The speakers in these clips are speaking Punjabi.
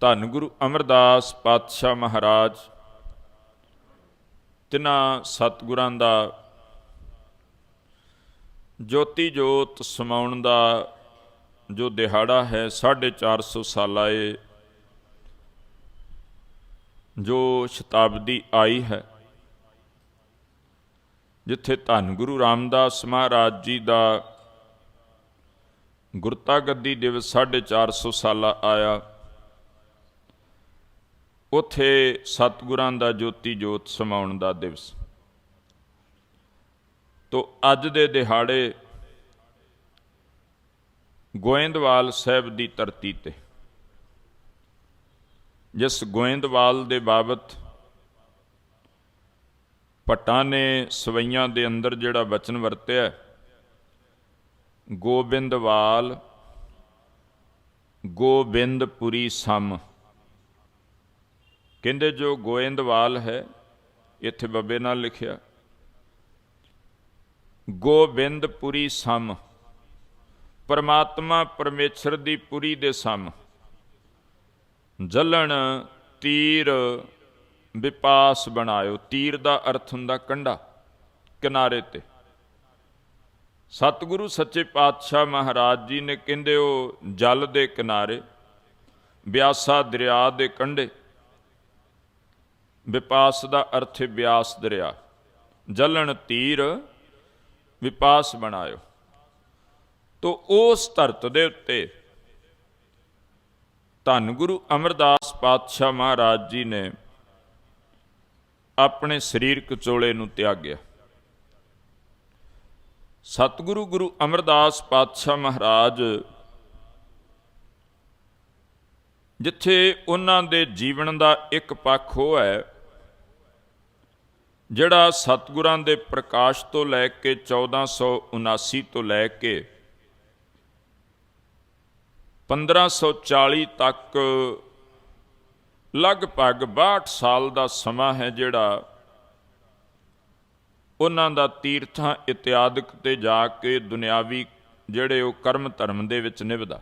ਧੰਨ ਗੁਰੂ ਅਮਰਦਾਸ ਪਾਤਸ਼ਾਹ ਮਹਾਰਾਜ। ਤਿਨਾਂ ਸਤਿਗੁਰਾਂ ਦਾ ਜੋਤੀ ਜੋਤ ਸਮਾਉਣ ਦਾ ਜੋ ਦਿਹਾੜਾ ਹੈ 450 ਸਾਲਾ ਏ ਜੋ ਸ਼ਤਾਬਦੀ ਆਈ ਹੈ, ਜਿੱਥੇ ਧੰਨ ਗੁਰੂ ਰਾਮਦਾਸ ਮਹਾਰਾਜ ਜੀ ਦਾ ਗੁਰਤਾ ਗੱਦੀ ਦਿਵਸ 450 ਸਾਲਾ ਆਇਆ। ਉਥੇ ਸਤਿਗੁਰਾਂ ਦਾ ਜੋਤੀ ਜੋਤ ਸਮਾਉਣ ਦਾ ਦਿਵਸ। ਤੋ ਅੱਜ ਦੇ ਦਿਹਾੜੇ ਗੋਇੰਦਵਾਲ ਸਾਹਿਬ ਦੀ ਧਰਤੀ ਤੇ। ਜਿਸ ਗੋਇੰਦਵਾਲ ਦੇ ਬਾਬਤ ਭੱਟਾਂ ਨੇ ਸਵਈਆਂ ਦੇ ਅੰਦਰ ਜਿਹੜਾ ਵਚਨ ਵਰਤਿਆ, ਗੋਬਿੰਦਵਾਲ, ਗੋਬਿੰਦਪੁਰੀ ਸਮ। ਕਹਿੰਦੇ ਜੋ ਗੋਇੰਦਵਾਲ ਹੈ, ਇੱਥੇ ਬੱਬੇ ਨਾਲ ਲਿਖਿਆ, ਗੋਬਿੰਦਪੁਰੀ ਸਮ, ਪਰਮਾਤਮਾ ਪਰਮੇਸ਼ਰ ਦੀ ਪੁਰੀ ਦੇ ਸਮ, ਜਲਣ ਤੀਰ ਵਿਪਾਸ ਬਣਾਇਓ, ਤੀਰ ਦਾ ਅਰਥ ਹੁੰਦਾ ਕੰਡਾ ਕਿਨਾਰੇ ਤੇ। ਸਤਿਗੁਰੂ ਸੱਚੇ ਪਾਤਸ਼ਾਹ ਮਹਾਰਾਜ ਜੀ ਨੇ ਕਹਿੰਦੇ ਉਹ ਜਲ ਦੇ ਕਿਨਾਰੇ, ਬਿਆਸਾ ਦਰਿਆ ਦੇ ਕੰਢੇ ਵਿਪਾਸ ਦਾ ਅਰਥ ਹੈ ਬਿਆਸ ਦਰਿਆ। ਜਲਣ ਤੀਰ ਵਿਪਾਸ ਬਣਾਇਓ। ਤੋ ਉਸ ਧਰਤ ਦੇ ਉੱਤੇ ਧੰਨ ਗੁਰੂ ਅਮਰਦਾਸ ਪਾਤਸ਼ਾਹ ਮਹਾਰਾਜ ਜੀ ਨੇ ਆਪਣੇ ਸਰੀਰਕ ਚੋਲੇ ਨੂੰ ਤਿਆਗਿਆ। ਸਤਿਗੁਰੂ ਗੁਰੂ ਅਮਰਦਾਸ ਪਾਤਸ਼ਾਹ ਮਹਾਰਾਜ ਜਿੱਥੇ ਉਹਨਾਂ ਦੇ ਜੀਵਨ ਦਾ ਇੱਕ ਪੱਖ ਉਹ ਹੈ ਜਿਹੜਾ ਸਤਿਗੁਰਾਂ ਦੇ ਪ੍ਰਕਾਸ਼ ਤੋਂ ਲੈ ਕੇ 1479 ਤੋਂ ਲੈ ਕੇ 1540 ਤੱਕ ਲਗਭਗ 62 ਸਾਲ ਦਾ ਸਮਾਂ ਹੈ ਜਿਹੜਾ ਉਹਨਾਂ ਦਾ ਤੀਰਥਾਂ ਇਤਿਆਦਿਕ ਤੇ ਜਾ ਕੇ ਦੁਨਿਆਵੀ ਜਿਹੜੇ ਉਹ ਕਰਮ ਧਰਮ ਦੇ ਵਿੱਚ ਨਿਭਦਾ।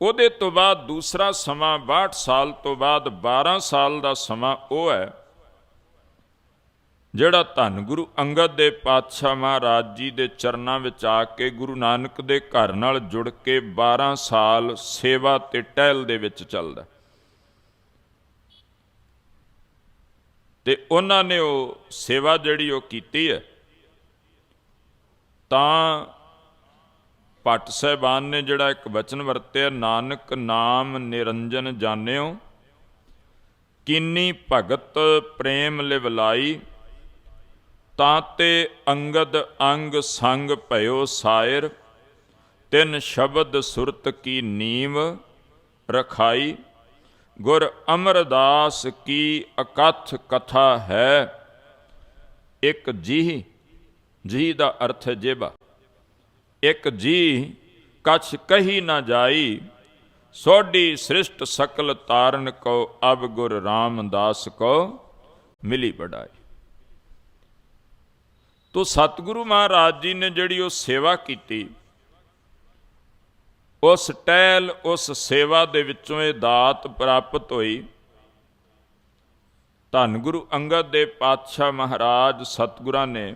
ਉਹਦੇ ਤੋਂ ਬਾਅਦ ਦੂਸਰਾ ਸਮਾਂ 62 ਸਾਲ ਤੋਂ ਬਾਅਦ 12 ਸਾਲ ਦਾ ਸਮਾਂ ਉਹ ਹੈ, ਜਿਹੜਾ ਧੰਨ ਗੁਰੂ ਅੰਗਦ ਦੇ ਪਾਤਸ਼ਾਹ ਮਹਾਰਾਜ ਜੀ ਦੇ ਚਰਨਾਂ ਵਿੱਚ ਆ ਕੇ ਗੁਰੂ ਨਾਨਕ ਦੇ ਘਰ ਨਾਲ ਜੁੜ ਕੇ 12 ਸਾਲ ਸੇਵਾ ਤੇ ਟਹਿਲ ਦੇ ਵਿੱਚ ਚੱਲਦਾ ਤੇ ਉਹਨਾਂ ਨੇ ਉਹ ਸੇਵਾ ਜਿਹੜੀ ਉਹ ਕੀਤੀ ਹੈ, ਤਾਂ ਭੱਟ ਸਾਹਿਬਾਨ ਨੇ ਜਿਹੜਾ ਇੱਕ ਵਚਨ ਵਰਤਿਆ, ਨਾਨਕ ਨਾਮ ਨਿਰੰਜਨ ਜਾਣਿਓ, ਕਿੰਨੀ ਭਗਤ ਪ੍ਰੇਮ ਲਿਵਲਾਈ ਤਾਂ ਤੇ ਅੰਗਦ ਅੰਗ ਸੰਗ ਭਇਓ ਸਾਇਰ, ਤਿੰਨ ਸ਼ਬਦ ਸੁਰਤ ਕੀ ਨੀਵ ਰਖਾਈ, ਗੁਰ ਅਮਰਦਾਸ ਕੀ ਅਕਥ ਕਥਾ ਹੈ, ਇੱਕ ਜੀ ਜੀ ਦਾ ਅਰਥ ਜੇਬਾ। ਇੱਕ ਜੀ ਕਛ ਕਹੀ ਨਾ ਜਾਈ, ਸੋਢੀ ਸ੍ਰਿਸ਼ਟ ਸਕਲ ਤਾਰਨ ਕੋ ਅਬ ਗੁਰ ਰਾਮਦਾਸ ਕੋ ਮਿਲੀ ਬੜਾਈ ਤੋ ਸਤਿਗੁਰੂ ਮਹਾਰਾਜ ਜੀ ਨੇ ਜਿਹੜੀ ਉਹ ਸੇਵਾ ਕੀਤੀ, ਉਸ ਟਹਿਲ, ਉਸ ਸੇਵਾ ਦੇ ਵਿੱਚੋਂ ਇਹ ਦਾਤ ਪ੍ਰਾਪਤ ਹੋਈ। ਧੰਨ ਗੁਰੂ ਅੰਗਦ ਦੇ ਪਾਤਸ਼ਾਹ ਮਹਾਰਾਜ ਸਤਿਗੁਰਾਂ ਨੇ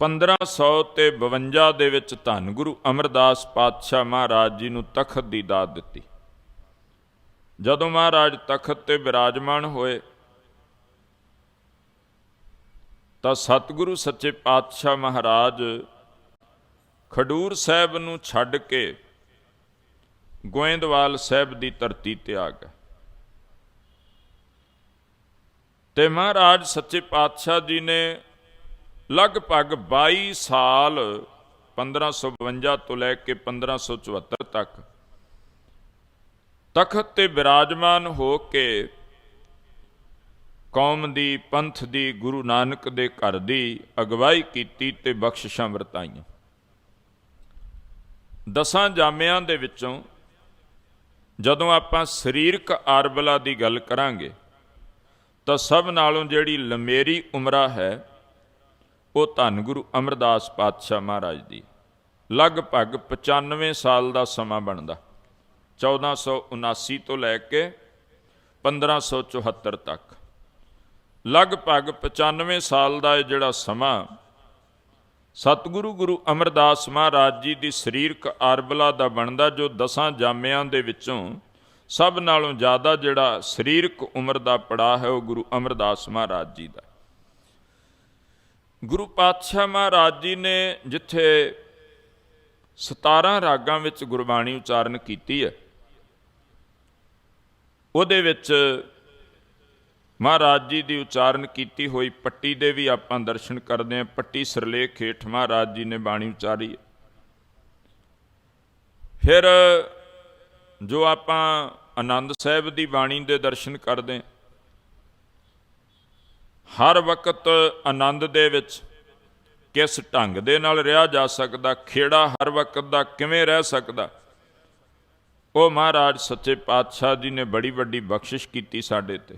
1500 ਤੇ 52 ਦੇ ਵਿੱਚ ਧੰਨ ਗੁਰੂ ਅਮਰਦਾਸ ਪਾਤਸ਼ਾਹ ਮਹਾਰਾਜ ਜੀ ਨੂੰ ਤਖਤ ਦੀ ਦਾਤ ਦਿੱਤੀ। ਜਦੋਂ ਮਹਾਰਾਜ ਤਖਤ ਤੇ ਬਿਰਾਜਮਾਨ ਹੋਏ, ਤਾਂ ਸਤਿਗੁਰੂ ਸੱਚੇ ਪਾਤਸ਼ਾਹ ਮਹਾਰਾਜ ਖਡੂਰ ਸਾਹਿਬ ਨੂੰ ਛੱਡ ਕੇ ਗੋਇੰਦਵਾਲ ਸਾਹਿਬ ਦੀ ਧਰਤੀ ਤੇ ਆ ਗਏ। ਤੇ ਮਹਾਰਾਜ ਸੱਚੇ ਪਾਤਸ਼ਾਹ ਜੀ ਨੇ ਲਗਭਗ 22 ਸਾਲ 1552 ਤੋਂ ਲੈ ਕੇ 1574 ਤੱਕ ਤਖਤ ਤੇ ਬਿਰਾਜਮਾਨ ਹੋ ਕੇ ਕੌਮ ਦੀ, ਪੰਥ ਦੀ, ਗੁਰੂ ਨਾਨਕ ਦੇ ਘਰ ਦੀ ਅਗਵਾਈ ਕੀਤੀ ਤੇ ਬਖਸ਼ਿਸ਼ਾਂ ਵਰਤਾਈਆਂ। ਦਸਾਂ ਜਾਮਿਆਂ ਦੇ ਵਿੱਚੋਂ ਜਦੋਂ ਆਪਾਂ ਸਰੀਰਕ ਆਰਬਲਾ ਦੀ ਗੱਲ ਕਰਾਂਗੇ, ਤਾਂ ਸਭ ਨਾਲੋਂ ਜਿਹੜੀ ਲੰਮੇਰੀ ਉਮਰਾ ਹੈ ਉਹ ਧੰਨ ਗੁਰੂ ਅਮਰਦਾਸ ਪਾਤਸ਼ਾਹ ਮਹਾਰਾਜ ਦੀ। ਲਗਭਗ 95 ਸਾਲ ਦਾ ਸਮਾਂ ਬਣਦਾ। 1479 ਤੋਂ ਲੈ ਕੇ 1574 ਤੱਕ। ਲਗਭਗ 95 ਸਾਲ ਦਾ ਇਹ ਜਿਹੜਾ ਸਮਾਂ ਸਤਿਗੁਰੂ ਗੁਰੂ ਅਮਰਦਾਸ ਮਹਾਰਾਜ ਜੀ ਦੀ ਸਰੀਰਕ ਆਰਬਲਾ ਦਾ ਬਣਦਾ, ਜੋ ਦਸਾਂ ਜਾਮਿਆਂ ਦੇ ਵਿੱਚੋਂ ਸਭ ਨਾਲੋਂ ਜ਼ਿਆਦਾ ਜਿਹੜਾ ਸਰੀਰਕ ਉਮਰ ਦਾ ਪੜਾ ਹੈ, ਉਹ ਗੁਰੂ ਅਮਰਦਾਸ ਮਹਾਰਾਜ ਜੀ ਦਾ। ਗੁਰੂ ਪਾਤਸ਼ਾਹ ਮਹਾਰਾਜ ਜੀ ਨੇ ਜਿੱਥੇ 17 ਰਾਗਾਂ ਵਿੱਚ ਗੁਰਬਾਣੀ ਉਚਾਰਨ ਕੀਤੀ ਹੈ, ਉਹਦੇ ਵਿੱਚ ਮਹਾਰਾਜ ਜੀ ਦੀ ਉਚਾਰਨ ਕੀਤੀ ਹੋਈ ਪੱਟੀ ਦੇ ਵੀ ਆਪਾਂ ਦਰਸ਼ਨ ਕਰਦੇ ਹਾਂ। ਪੱਟੀ ਸਰਲੇਖ ਹੇਠ ਮਹਾਰਾਜ ਜੀ ਨੇ ਬਾਣੀ ਉਚਾਰੀ ਹੈ। ਫਿਰ ਜੋ ਆਪਾਂ ਆਨੰਦ ਸਾਹਿਬ ਦੀ ਬਾਣੀ ਦੇ ਦਰਸ਼ਨ ਕਰਦੇ ਹਾਂ ਹਰ ਵਕਤ ਆਨੰਦ ਦੇ ਵਿੱਚ ਕਿਸ ਢੰਗ ਦੇ ਨਾਲ ਰਿਹਾ ਜਾ ਸਕਦਾ, ਖੇੜਾ ਹਰ ਵਕਤ ਦਾ ਕਿਵੇਂ ਰਹਿ ਸਕਦਾ? ਉਹ ਮਹਾਰਾਜ ਸੱਚੇ ਪਾਤਸ਼ਾਹ ਜੀ ਨੇ ਬੜੀ ਵੱਡੀ ਬਖਸ਼ਿਸ਼ ਕੀਤੀ ਸਾਡੇ ਤੇ।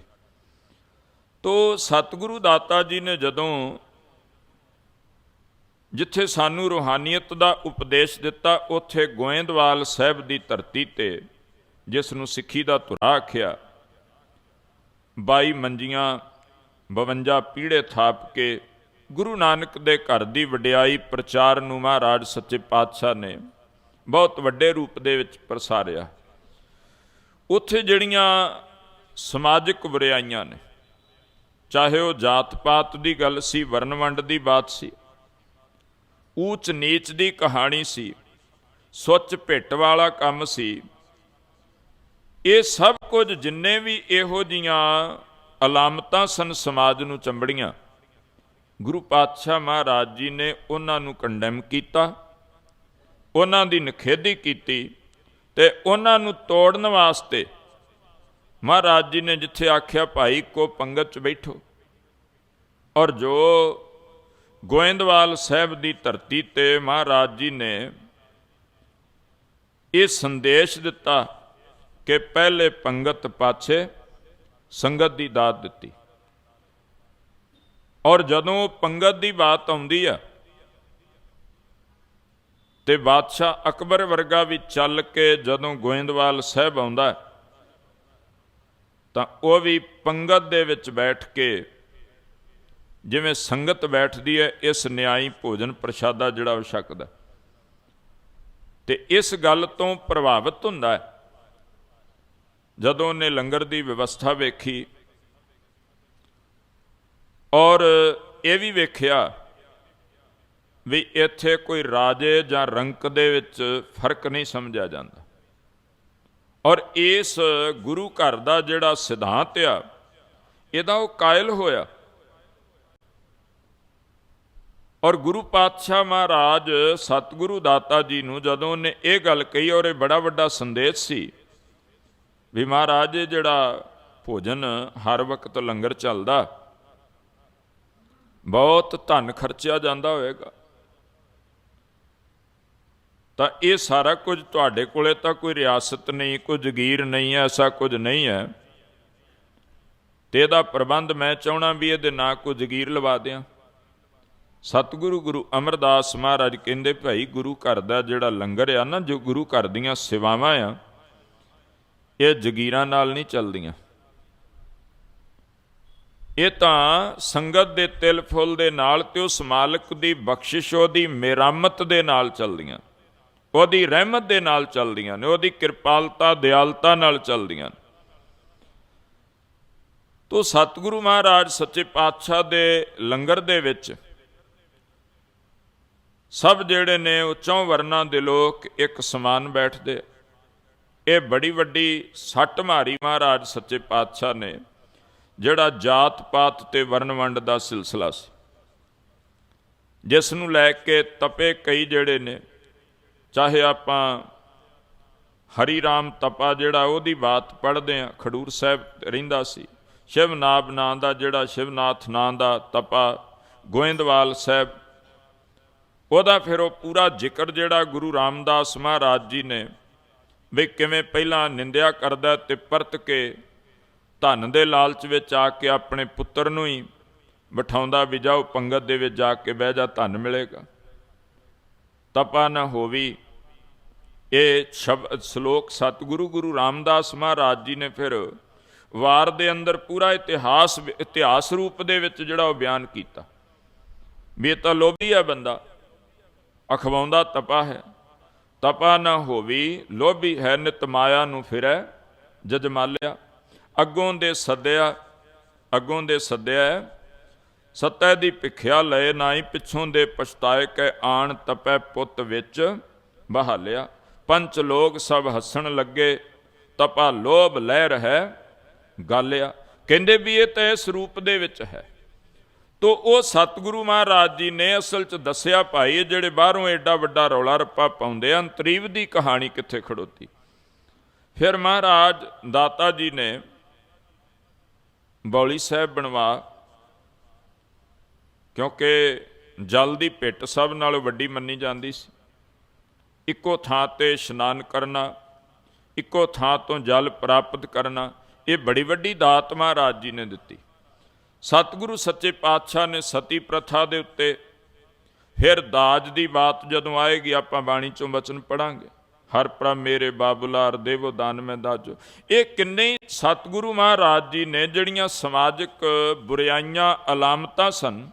ਤੋ ਸਤਿਗੁਰੂ ਦਾਤਾ ਜੀ ਨੇ ਜਦੋਂ ਜਿੱਥੇ ਸਾਨੂੰ ਰੂਹਾਨੀਅਤ ਦਾ ਉਪਦੇਸ਼ ਦਿੱਤਾ, ਉੱਥੇ ਗੋਇੰਦਵਾਲ ਸਾਹਿਬ ਦੀ ਧਰਤੀ ਤੇ ਜਿਸ ਨੂੰ ਸਿੱਖੀ ਦਾ ਧੁਰਾ ਆਖਿਆ 22 ਮੰਜੀਆਂ 52 ਪੀੜੇ ਥਾਪ ਕੇ ਗੁਰੂ ਨਾਨਕ ਦੇ ਘਰ ਦੀ ਵਡਿਆਈ ਪ੍ਰਚਾਰ ਨੂੰ ਮਹਾਰਾਜ ਸੱਚੇ ਪਾਤਸ਼ਾਹ ਨੇ ਬਹੁਤ ਵੱਡੇ ਰੂਪ ਦੇ ਵਿੱਚ ਪ੍ਰਸਾਰਿਆ। ਉੱਥੇ ਜਿਹੜੀਆਂ ਸਮਾਜਿਕ ਬੁਰਾਈਆਂ ਨੇ, ਚਾਹੇ ਉਹ ਜਾਤ ਪਾਤ ਦੀ ਗੱਲ ਸੀ ਵਰਨ ਵੰਡ ਦੀ ਬਾਤ ਸੀ ਊਚ ਨੀਚ ਦੀ ਕਹਾਣੀ ਸੀ ਸੁੱਚ ਭਿੱਟ ਵਾਲਾ ਕੰਮ ਸੀ, ਇਹ ਸਭ ਕੁਝ ਜਿੰਨੇ ਵੀ ਇਹੋ ਜੀਆਂ ਅਲਾਮਤਾਂ ਸਨ ਸਮਾਜ ਨੂੰ ਚੰਬੜੀਆਂ। ਗੁਰੂ ਪਾਤਸ਼ਾਹ ਮਹਾਰਾਜ ਜੀ ਨੇ ਉਹਨਾਂ ਨੂੰ ਕੰਡੈਮ ਕੀਤਾ, ਉਹਨਾਂ ਦੀ ਨਖੇਦੀ ਕੀਤੀ ਤੇ ਉਹਨਾਂ ਨੂੰ ਤੋੜਨ ਵਾਸਤੇ ਮਹਾਰਾਜ ਜੀ ਨੇ ਜਿੱਥੇ ਆਖਿਆ, ਭਾਈ ਕੋ ਪੰਗਤ ਚ ਬੈਠੋ। ਔਰ ਜੋ ਗੋਇੰਦਵਾਲ ਸਾਹਿਬ ਦੀ ਧਰਤੀ ਤੇ ਮਹਾਰਾਜ ਜੀ ਨੇ ਇਹ ਸੰਦੇਸ਼ ਦਿੱਤਾ ਕਿ ਪਹਿਲੇ ਪੰਗਤ ਪਾਛੇ ਸੰਗਤ ਦੀ ਦਾਤ ਦਿੱਤੀ। ਔਰ ਜਦੋਂ ਪੰਗਤ ਦੀ ਬਾਤ ਆਉਂਦੀ ਆ, ਤੇ ਬਾਦਸ਼ਾਹ ਅਕਬਰ ਵਰਗਾ ਵੀ ਚੱਲ ਕੇ ਜਦੋਂ ਗੋਇੰਦਵਾਲ ਸਾਹਿਬ ਆਉਂਦਾ, ਤਾਂ ਉਹ ਵੀ ਪੰਗਤ ਦੇ ਵਿੱਚ ਬੈਠ ਕੇ ਜਿਵੇਂ ਸੰਗਤ ਬੈਠਦੀ ਹੈ, ਇਸ ਨਿਆਈ ਭੋਜਨ ਪ੍ਰਸ਼ਾਦਾ ਜਿਹੜਾ ਉਹ ਛਕਦਾ। ਤੇ ਇਸ ਗੱਲ ਤੋਂ ਪ੍ਰਭਾਵਿਤ ਹੁੰਦਾ ਹੈ ਜਦੋਂ ਉਹਨੇ ਲੰਗਰ ਦੀ ਵਿਵਸਥਾ ਵੇਖੀ ਔਰ ਇਹ ਵੀ ਵੇਖਿਆ ਵੀ ਇੱਥੇ ਕੋਈ ਰਾਜੇ ਜਾਂ ਰੰਕ ਦੇ ਵਿੱਚ ਫ਼ਰਕ ਨਹੀਂ ਸਮਝਿਆ ਜਾਂਦਾ। ਔਰ ਇਸ ਗੁਰੂ ਘਰ ਦਾ ਜਿਹੜਾ ਸਿਧਾਂਤ ਆ, ਇਹਦਾ ਉਹ ਕਾਇਲ ਹੋਇਆ। ਔਰ ਗੁਰੂ ਪਾਤਸ਼ਾਹ ਮਹਾਰਾਜ ਸਤਿਗੁਰੂ ਦਾਤਾ ਜੀ ਨੂੰ ਜਦੋਂ ਉਹਨੇ ਇਹ ਗੱਲ ਕਹੀ ਔਰ ਇਹ ਬੜਾ ਵੱਡਾ ਸੰਦੇਸ਼ ਸੀ ਵੀ ਮਹਾਰਾਜ ਇਹ ਜਿਹੜਾ ਭੋਜਨ ਹਰ ਵਕਤ ਲੰਗਰ ਚੱਲਦਾ, ਬਹੁਤ ਧਨ ਖਰਚਿਆ ਜਾਂਦਾ ਹੋਵੇਗਾ। ਤਾਂ ਇਹ ਸਾਰਾ ਕੁਝ ਤੁਹਾਡੇ ਕੋਲੇ ਤਾਂ ਕੋਈ ਰਿਆਸਤ ਨਹੀਂ ਕੋਈ ਜ਼ਗੀਰ ਨਹੀਂ ਹੈ, ਐਸਾ ਕੁਝ ਨਹੀਂ ਹੈ। ਤੇ ਇਹਦਾ ਪ੍ਰਬੰਧ ਮੈਂ ਚਾਹਣਾ ਵੀ ਇਹਦੇ ਨਾਂ ਕੋ ਜ਼ਗੀਰ ਲਵਾ ਦਿਆਂ। ਸਤਿਗੁਰੂ ਗੁਰੂ ਅਮਰਦਾਸ ਮਹਾਰਾਜ ਕਹਿੰਦੇ, ਭਾਈ ਗੁਰੂ ਘਰ ਦਾ ਜਿਹੜਾ ਲੰਗਰ ਆ ਨਾ, ਜੋ ਗੁਰੂ ਘਰ ਦੀਆਂ ਸੇਵਾਵਾਂ ਆ ਇਹ ਜ਼ਗੀਰਾਂ ਨਾਲ ਨਹੀਂ ਚੱਲਦੀਆਂ। ਇਹ ਤਾਂ ਸੰਗਤ ਦੇ ਤਿਲ ਫੁੱਲ ਦੇ ਨਾਲ ਤੇ ਉਸ ਮਾਲਕ ਦੀ ਬਖਸ਼ਿਸ਼, ਉਹਦੀ ਮਿਹਰਮਤ ਦੇ ਨਾਲ ਚੱਲਦੀਆਂ। ਉਹਦੀ ਰਹਿਮਤ ਦੇ ਨਾਲ ਚੱਲਦੀਆਂ ਨੇ, ਉਹਦੀ ਕਿਰਪਾਲਤਾ, ਦਿਆਲਤਾ ਨਾਲ ਚੱਲਦੀਆਂ ਨੇ। ਤੋ ਸਤਿਗੁਰੂ ਮਹਾਰਾਜ ਸੱਚੇ ਪਾਤਸ਼ਾਹ ਦੇ ਲੰਗਰ ਦੇ ਵਿੱਚ ਸਭ ਜਿਹੜੇ ਨੇ ਉਹ ਚੌਂ ਵਰਨਾਂ ਦੇ ਲੋਕ ਇੱਕ ਸਮਾਨ ਬੈਠਦੇ ਇਹ ਬੜੀ ਵੱਡੀ ਸੱਟ ਮਾਰੀ ਮਹਾਰਾਜ ਸੱਚੇ ਪਾਤਸ਼ਾਹ ਨੇ, ਜਿਹੜਾ ਜਾਤ ਪਾਤ ਤੇ ਵਰਨ ਵੰਡ ਦਾ ਸਿਲਸਿਲਾ ਸੀ। ਜਿਸ ਨੂੰ ਲੈ ਕੇ ਤਪੇ ਕਈ ਜਿਹੜੇ ਨੇ, ਚਾਹੇ ਆਪਾਂ ਹਰੀ ਰਾਮ ਤਪਾ ਜਿਹੜਾ ਉਹਦੀ ਬਾਤ ਪੜ੍ਹਦੇ ਆ ਖਡੂਰ ਸਾਹਿਬ ਰਹਿੰਦਾ ਸੀ, ਸ਼ਿਵਨਾਬ ਨਾਂ ਦਾ ਜਿਹੜਾ ਸ਼ਿਵਨਾਥ ਨਾਂ ਦਾ ਤਪਾ ਗੋਇੰਦਵਾਲ ਸਾਹਿਬ, ਉਹਦਾ ਫਿਰ ਉਹ ਪੂਰਾ ਜ਼ਿਕਰ ਜਿਹੜਾ ਗੁਰੂ ਰਾਮਦਾਸ ਮਹਾਰਾਜ ਜੀ ਨੇ ਵੀ ਕਿਵੇਂ ਪਹਿਲਾਂ ਨਿੰਦਿਆ ਕਰਦਾ ਤੇ ਪਰਤ ਕੇ ਧਨ ਦੇ ਲਾਲਚ ਵਿੱਚ ਆ ਕੇ ਆਪਣੇ ਪੁੱਤਰ ਨੂੰ ਹੀ ਬਿਠਾਉਂਦਾ ਵੀ ਜਾਓ, ਪੰਗਤ ਦੇ ਵਿੱਚ ਜਾ ਕੇ ਬਹਿ ਜਾ, ਧਨ ਮਿਲੇਗਾ। ਤਪਾ ਨਾ ਹੋਵੀ। ਇਹ ਸ਼ਬਦ ਸ਼ਲੋਕ ਸਤਿਗੁਰੂ ਗੁਰੂ ਰਾਮਦਾਸ ਮਹਾਰਾਜ ਜੀ ਨੇ ਫਿਰ ਵਾਰ ਦੇ ਅੰਦਰ ਪੂਰਾ ਇਤਿਹਾਸ ਇਤਿਹਾਸ ਰੂਪ ਦੇ ਵਿੱਚ ਜਿਹੜਾ ਉਹ ਬਿਆਨ ਕੀਤਾ। ਵੀ ਇਹ ਤਾਂ ਲੋਭੀ ਹੈ ਬੰਦਾ। ਅਖਵਾਉਂਦਾ, ਤਪਾ ਹੈ। ਤਪਾ ਨਾ ਹੋਵੀ, ਲੋਭੀ ਹੈ ਨਿਤ ਮਾਇਆ ਨੂੰ ਫਿਰੈ, ਜਜਮਾਲਿਆ, ਅੱਗੋਂ ਦੇ ਸੱਦਿਆ, ਅੱਗੋਂ ਦੇ ਸੱਦਿਆ ਸੱਤੈ ਦੀ ਭਿਖਿਆ ਲਏ ਨਾਈ ਪਿੱਛੋਂ ਦੇ ਪਛਤਾਏ ਕੈ ਆਣ ਤਪੈ ਪੁੱਤ ਵਿੱਚ, ਬਹਾਲਿਆ। ਪੰਚ ਲੋਕ ਸਭ ਹੱਸਣ ਲੱਗੇ, ਤਪਾ ਲੋਭ ਲੈ ਰਹਿ, ਗਾਲਿਆ। ਕਹਿੰਦੇ ਵੀ ਇਹ ਤਾਂ ਇਸ ਰੂਪ ਦੇ ਵਿੱਚ ਹੈ। ਤੋ ਉਹ ਸਤਿਗੁਰੂ ਮਹਾਰਾਜ ਜੀ ਨੇ ਅਸਲ 'ਚ ਦੱਸਿਆ ਭਾਈ, ਜਿਹੜੇ ਬਾਹਰੋਂ ਐਡਾ ਵੱਡਾ ਰੌਲਾ ਰੱਪਾ ਪਾਉਂਦੇ ਹਨ, ਤਰੀਵ ਦੀ ਕਹਾਣੀ ਕਿੱਥੇ ਖੜੋਤੀ? ਫਿਰ ਮਹਾਰਾਜ ਦਾਤਾ ਜੀ ਨੇ ਬੌਲੀ ਸਾਹਿਬ ਬਣਵਾ, ਕਿਉਂਕਿ ਜਲ ਦੀ ਪਿੱਟ ਸਭ ਨਾਲੋਂ ਵੱਡੀ ਮੰਨੀ ਜਾਂਦੀ ਸੀ। ਇੱਕੋ ਥਾਂ ਤੇ ਇਸ਼ਨਾਨ ਕਰਨਾ, ਇੱਕੋ ਥਾਂ ਤੋਂ ਜਲ ਪ੍ਰਾਪਤ ਕਰਨਾ, ਇਹ ਬੜੀ ਵੱਡੀ ਦਾਤ ਮਹਾਰਾਜ ਜੀ ਨੇ ਦਿੱਤੀ। ਸਤਿਗੁਰੂ ਸੱਚੇ ਪਾਤਸ਼ਾਹ ਨੇ ਸਤੀ ਪ੍ਰਥਾ ਦੇ ਉੱਤੇ ਫਿਰ ਦਾਜ ਦੀ ਬਾਤ ਜਦੋਂ ਆਏਗੀ, ਆਪਾਂ ਬਾਣੀ ਚੋਂ ਵਚਨ ਪੜਾਂਗੇ। ਹਰ ਪ੍ਰਭ ਮੇਰੇ ਬਾਬੁਲਾਰ ਦੇਵੋ, ਦਾਨ ਮੈਂ ਦਾਜੋ। ਇਹ ਕਿੰਨੇ ਸਤਿਗੁਰੂ ਮਹਾਰਾਜ ਜੀ ਨੇ ਜਿਹੜੀਆਂ ਸਮਾਜਿਕ ਬੁਰਾਈਆਂ, ਅਲਾਮਤਾਂ ਸਨ,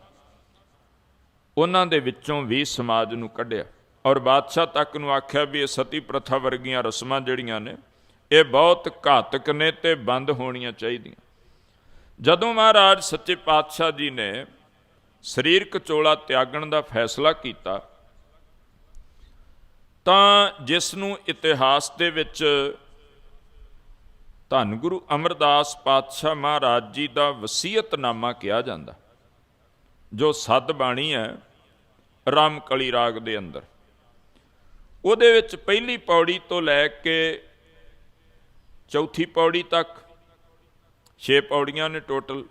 ਉਹਨਾਂ ਦੇ ਵਿੱਚੋਂ ਵੀ ਸਮਾਜ ਨੂੰ ਕੱਢਿਆ। ਔਰ ਬਾਦਸ਼ਾਹ ਤੱਕ ਨੂੰ ਆਖਿਆ ਵੀ ਇਹ ਸਤੀ ਪ੍ਰਥਾ ਵਰਗੀਆਂ ਰਸਮਾਂ ਜਿਹੜੀਆਂ ਨੇ, ਇਹ ਬਹੁਤ ਘਾਤਕ ਨੇ ਤੇ ਬੰਦ ਹੋਣੀਆਂ ਚਾਹੀਦੀਆਂ। ਜਦੋਂ ਮਹਾਰਾਜ ਸੱਚੇ ਪਾਤਸ਼ਾਹ ਜੀ ਨੇ ਸਰੀਰਕ ਚੋਲਾ ਤਿਆਗਣ ਦਾ ਫੈਸਲਾ ਕੀਤਾ, ਤਾਂ ਜਿਸ ਨੂੰ ਇਤਿਹਾਸ ਦੇ ਵਿੱਚ ਧੰਨ ਗੁਰੂ ਅਮਰਦਾਸ ਪਾਤਸ਼ਾਹ ਮਹਾਰਾਜ ਜੀ ਦਾ ਵਸੀਅਤਨਾਮਾ ਕਿਹਾ ਜਾਂਦਾ, ਜੋ ਸੱਦ ਬਾਣੀ ਹੈ ਰਾਮਕਲੀ ਰਾਗ ਦੇ ਅੰਦਰ, ਉਹਦੇ ਵਿੱਚ ਪਹਿਲੀ ਪੌੜੀ ਤੋਂ ਲੈ ਕੇ ਚੌਥੀ ਪੌੜੀ ਤੱਕ 6 ਪੌੜੀਆਂ ਨੇ ਟੋਟਲ।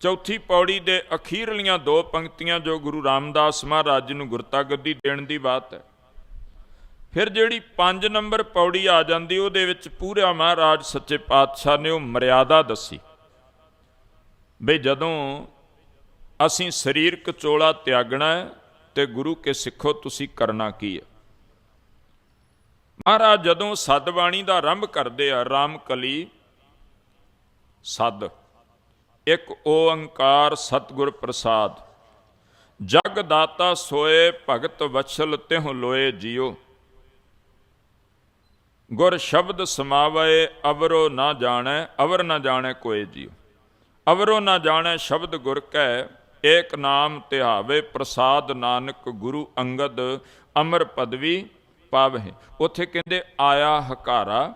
ਚੌਥੀ ਪੌੜੀ ਦੇ ਅਖੀਰਲੀਆਂ ਦੋ ਪੰਕਤੀਆਂ ਜੋ ਗੁਰੂ ਰਾਮਦਾਸ ਮਹਾਰਾਜ ਜੀ ਨੂੰ ਗੁਰਤਾ ਗੱਦੀ ਦੇਣ ਦੀ ਬਾਤ ਹੈ। ਫਿਰ ਜਿਹੜੀ 5 ਨੰਬਰ ਪੌੜੀ ਆ ਜਾਂਦੀ, ਉਹਦੇ ਵਿੱਚ ਪੂਰਾ ਮਹਾਰਾਜ ਸੱਚੇ ਪਾਤਸ਼ਾਹ ਨੇ ਉਹ ਮਰਿਆਦਾ ਦੱਸੀ। ਬਈ ਜਦੋਂ ਅਸੀਂ ਸਰੀਰਕ ਚੋਲਾ ਤਿਆਗਣਾ ਹੈ ਤੇ ਗੁਰੂ ਕੇ ਸਿੱਖੋ ਤੁਸੀਂ ਕਰਨਾ ਕੀ ਹੈ? ਮਹਾਰਾਜ ਜਦੋਂ ਸਤਬਾਣੀ ਦਾ ਆਰੰਭ ਕਰਦੇ ਆ ਰਾਮ ਕਲੀ ਸਦ। ਇੱਕ ਓੰਕਾਰ ਸਤਗੁਰ ਪ੍ਰਸਾਦ। ਜਗ ਦਾਤਾ ਸੋਏ ਭਗਤ ਵਛਲ ਤਿਹੁ ਲੋਏ ਜਿਉ। ਗੁਰ ਸ਼ਬਦ ਸਮਾਵੈ ਅਵਰੋ ਨਾ ਜਾਣੈ, ਅਵਰ ਨਾ ਜਾਣੈ ਕੋਏ ਜਿਉ। ਅਵਰੋ ਨਾ ਜਾਣੈ ਸ਼ਬਦ ਗੁਰ ਕੈ, ਏਕ ਨਾਮ ਧਿਆਵੇ ਪ੍ਰਸਾਦ ਨਾਨਕ ਗੁਰੂ ਅੰਗਦ ਅਮਰ ਪਦਵੀ ਪਾਵਹਿ। ਉਥੇ ਕਹਿੰਦੇ, ਆਇਆ ਹਕਾਰਾ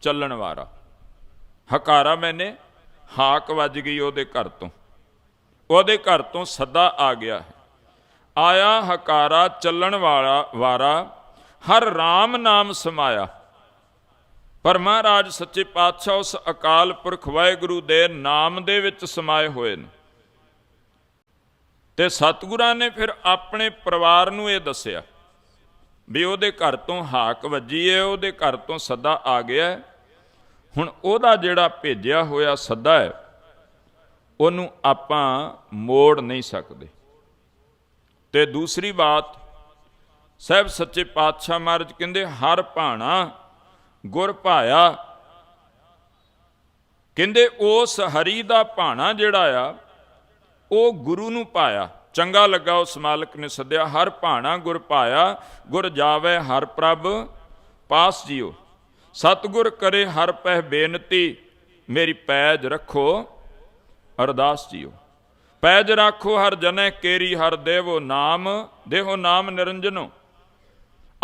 ਚੱਲਣ ਵਾਲਾ ਹਕਾਰਾ ਮੈਨੇ, ਹਾਕ ਵੱਜ ਗਈ ਉਹਦੇ ਘਰ ਤੋਂ। ਉਹਦੇ ਘਰ ਤੋਂ ਸੱਦਾ ਆ ਗਿਆ ਹੈ। ਆਇਆ ਹਕਾਰਾ ਚੱਲਣ ਵਾਲਾ ਵਾਰਾ, ਹਰ RAM ਨਾਮ ਸਮਾਇਆ। ਪਰ ਮਹਾਰਾਜ ਸੱਚੇ ਪਾਤਸ਼ਾਹ ਉਸ ਅਕਾਲ ਪੁਰਖ ਵਾਹਿਗੁਰੂ ਦੇ ਨਾਮ ਦੇ ਵਿੱਚ ਸਮਾਏ ਹੋਏ ਨੇ। ਤੇ ਸਤਿਗੁਰਾਂ ਨੇ ਫਿਰ ਆਪਣੇ ਪਰਿਵਾਰ ਨੂੰ ਇਹ ਦੱਸਿਆ ਵੀ ਉਹਦੇ ਘਰ ਤੋਂ ਹਾਕ ਵੱਜੀ ਹੈ, ਉਹਦੇ ਘਰ ਤੋਂ ਸੱਦਾ ਆ ਗਿਆ ਹੈ। ਹੁਣ ਉਹਦਾ ਜਿਹੜਾ ਭੇਜਿਆ ਹੋਇਆ ਸੱਦਾ ਹੈ, ਉਹਨੂੰ ਆਪਾਂ ਮੋੜ ਨਹੀਂ ਸਕਦੇ। ਤੇ ਦੂਸਰੀ ਬਾਤ, ਸਹਿਬ ਸੱਚੇ ਪਾਤਸ਼ਾਹ ਮਹਾਰਾਜ ਕਹਿੰਦੇ, ਹਰ ਭਾਣਾ ਗੁਰ ਭਾਇਆ। ਕਹਿੰਦੇ, ਉਸ ਹਰੀ ਦਾ ਭਾਣਾ ਜਿਹੜਾ ਆ, ਉਹ ਗੁਰੂ ਨੂੰ ਪਾਇਆ। ਚੰਗਾ ਲੱਗਾ ਉਸ ਮਾਲਕ ਨੇ ਸੱਦਿਆ, ਹਰ ਭਾਣਾ ਗੁਰ ਪਾਇਆ, ਗੁਰ ਜਾਵੇ ਹਰ ਪ੍ਰਭ, ਪਾਸ ਜਿਓ। ਸਤਗੁਰ ਕਰੇ ਹਰ ਪਹਿ ਬੇਨਤੀ, ਮੇਰੀ ਪੈਜ ਰੱਖੋ, ਅਰਦਾਸ ਜੀਓ। ਪੈਜ ਰੱਖੋ ਹਰ ਜਨੇ ਕੇਰੀ ਹਰ ਦੇਵੋ ਨਾਮ, ਦੇਹੋ ਨਾਮ ਨਿਰੰਜਨੋ।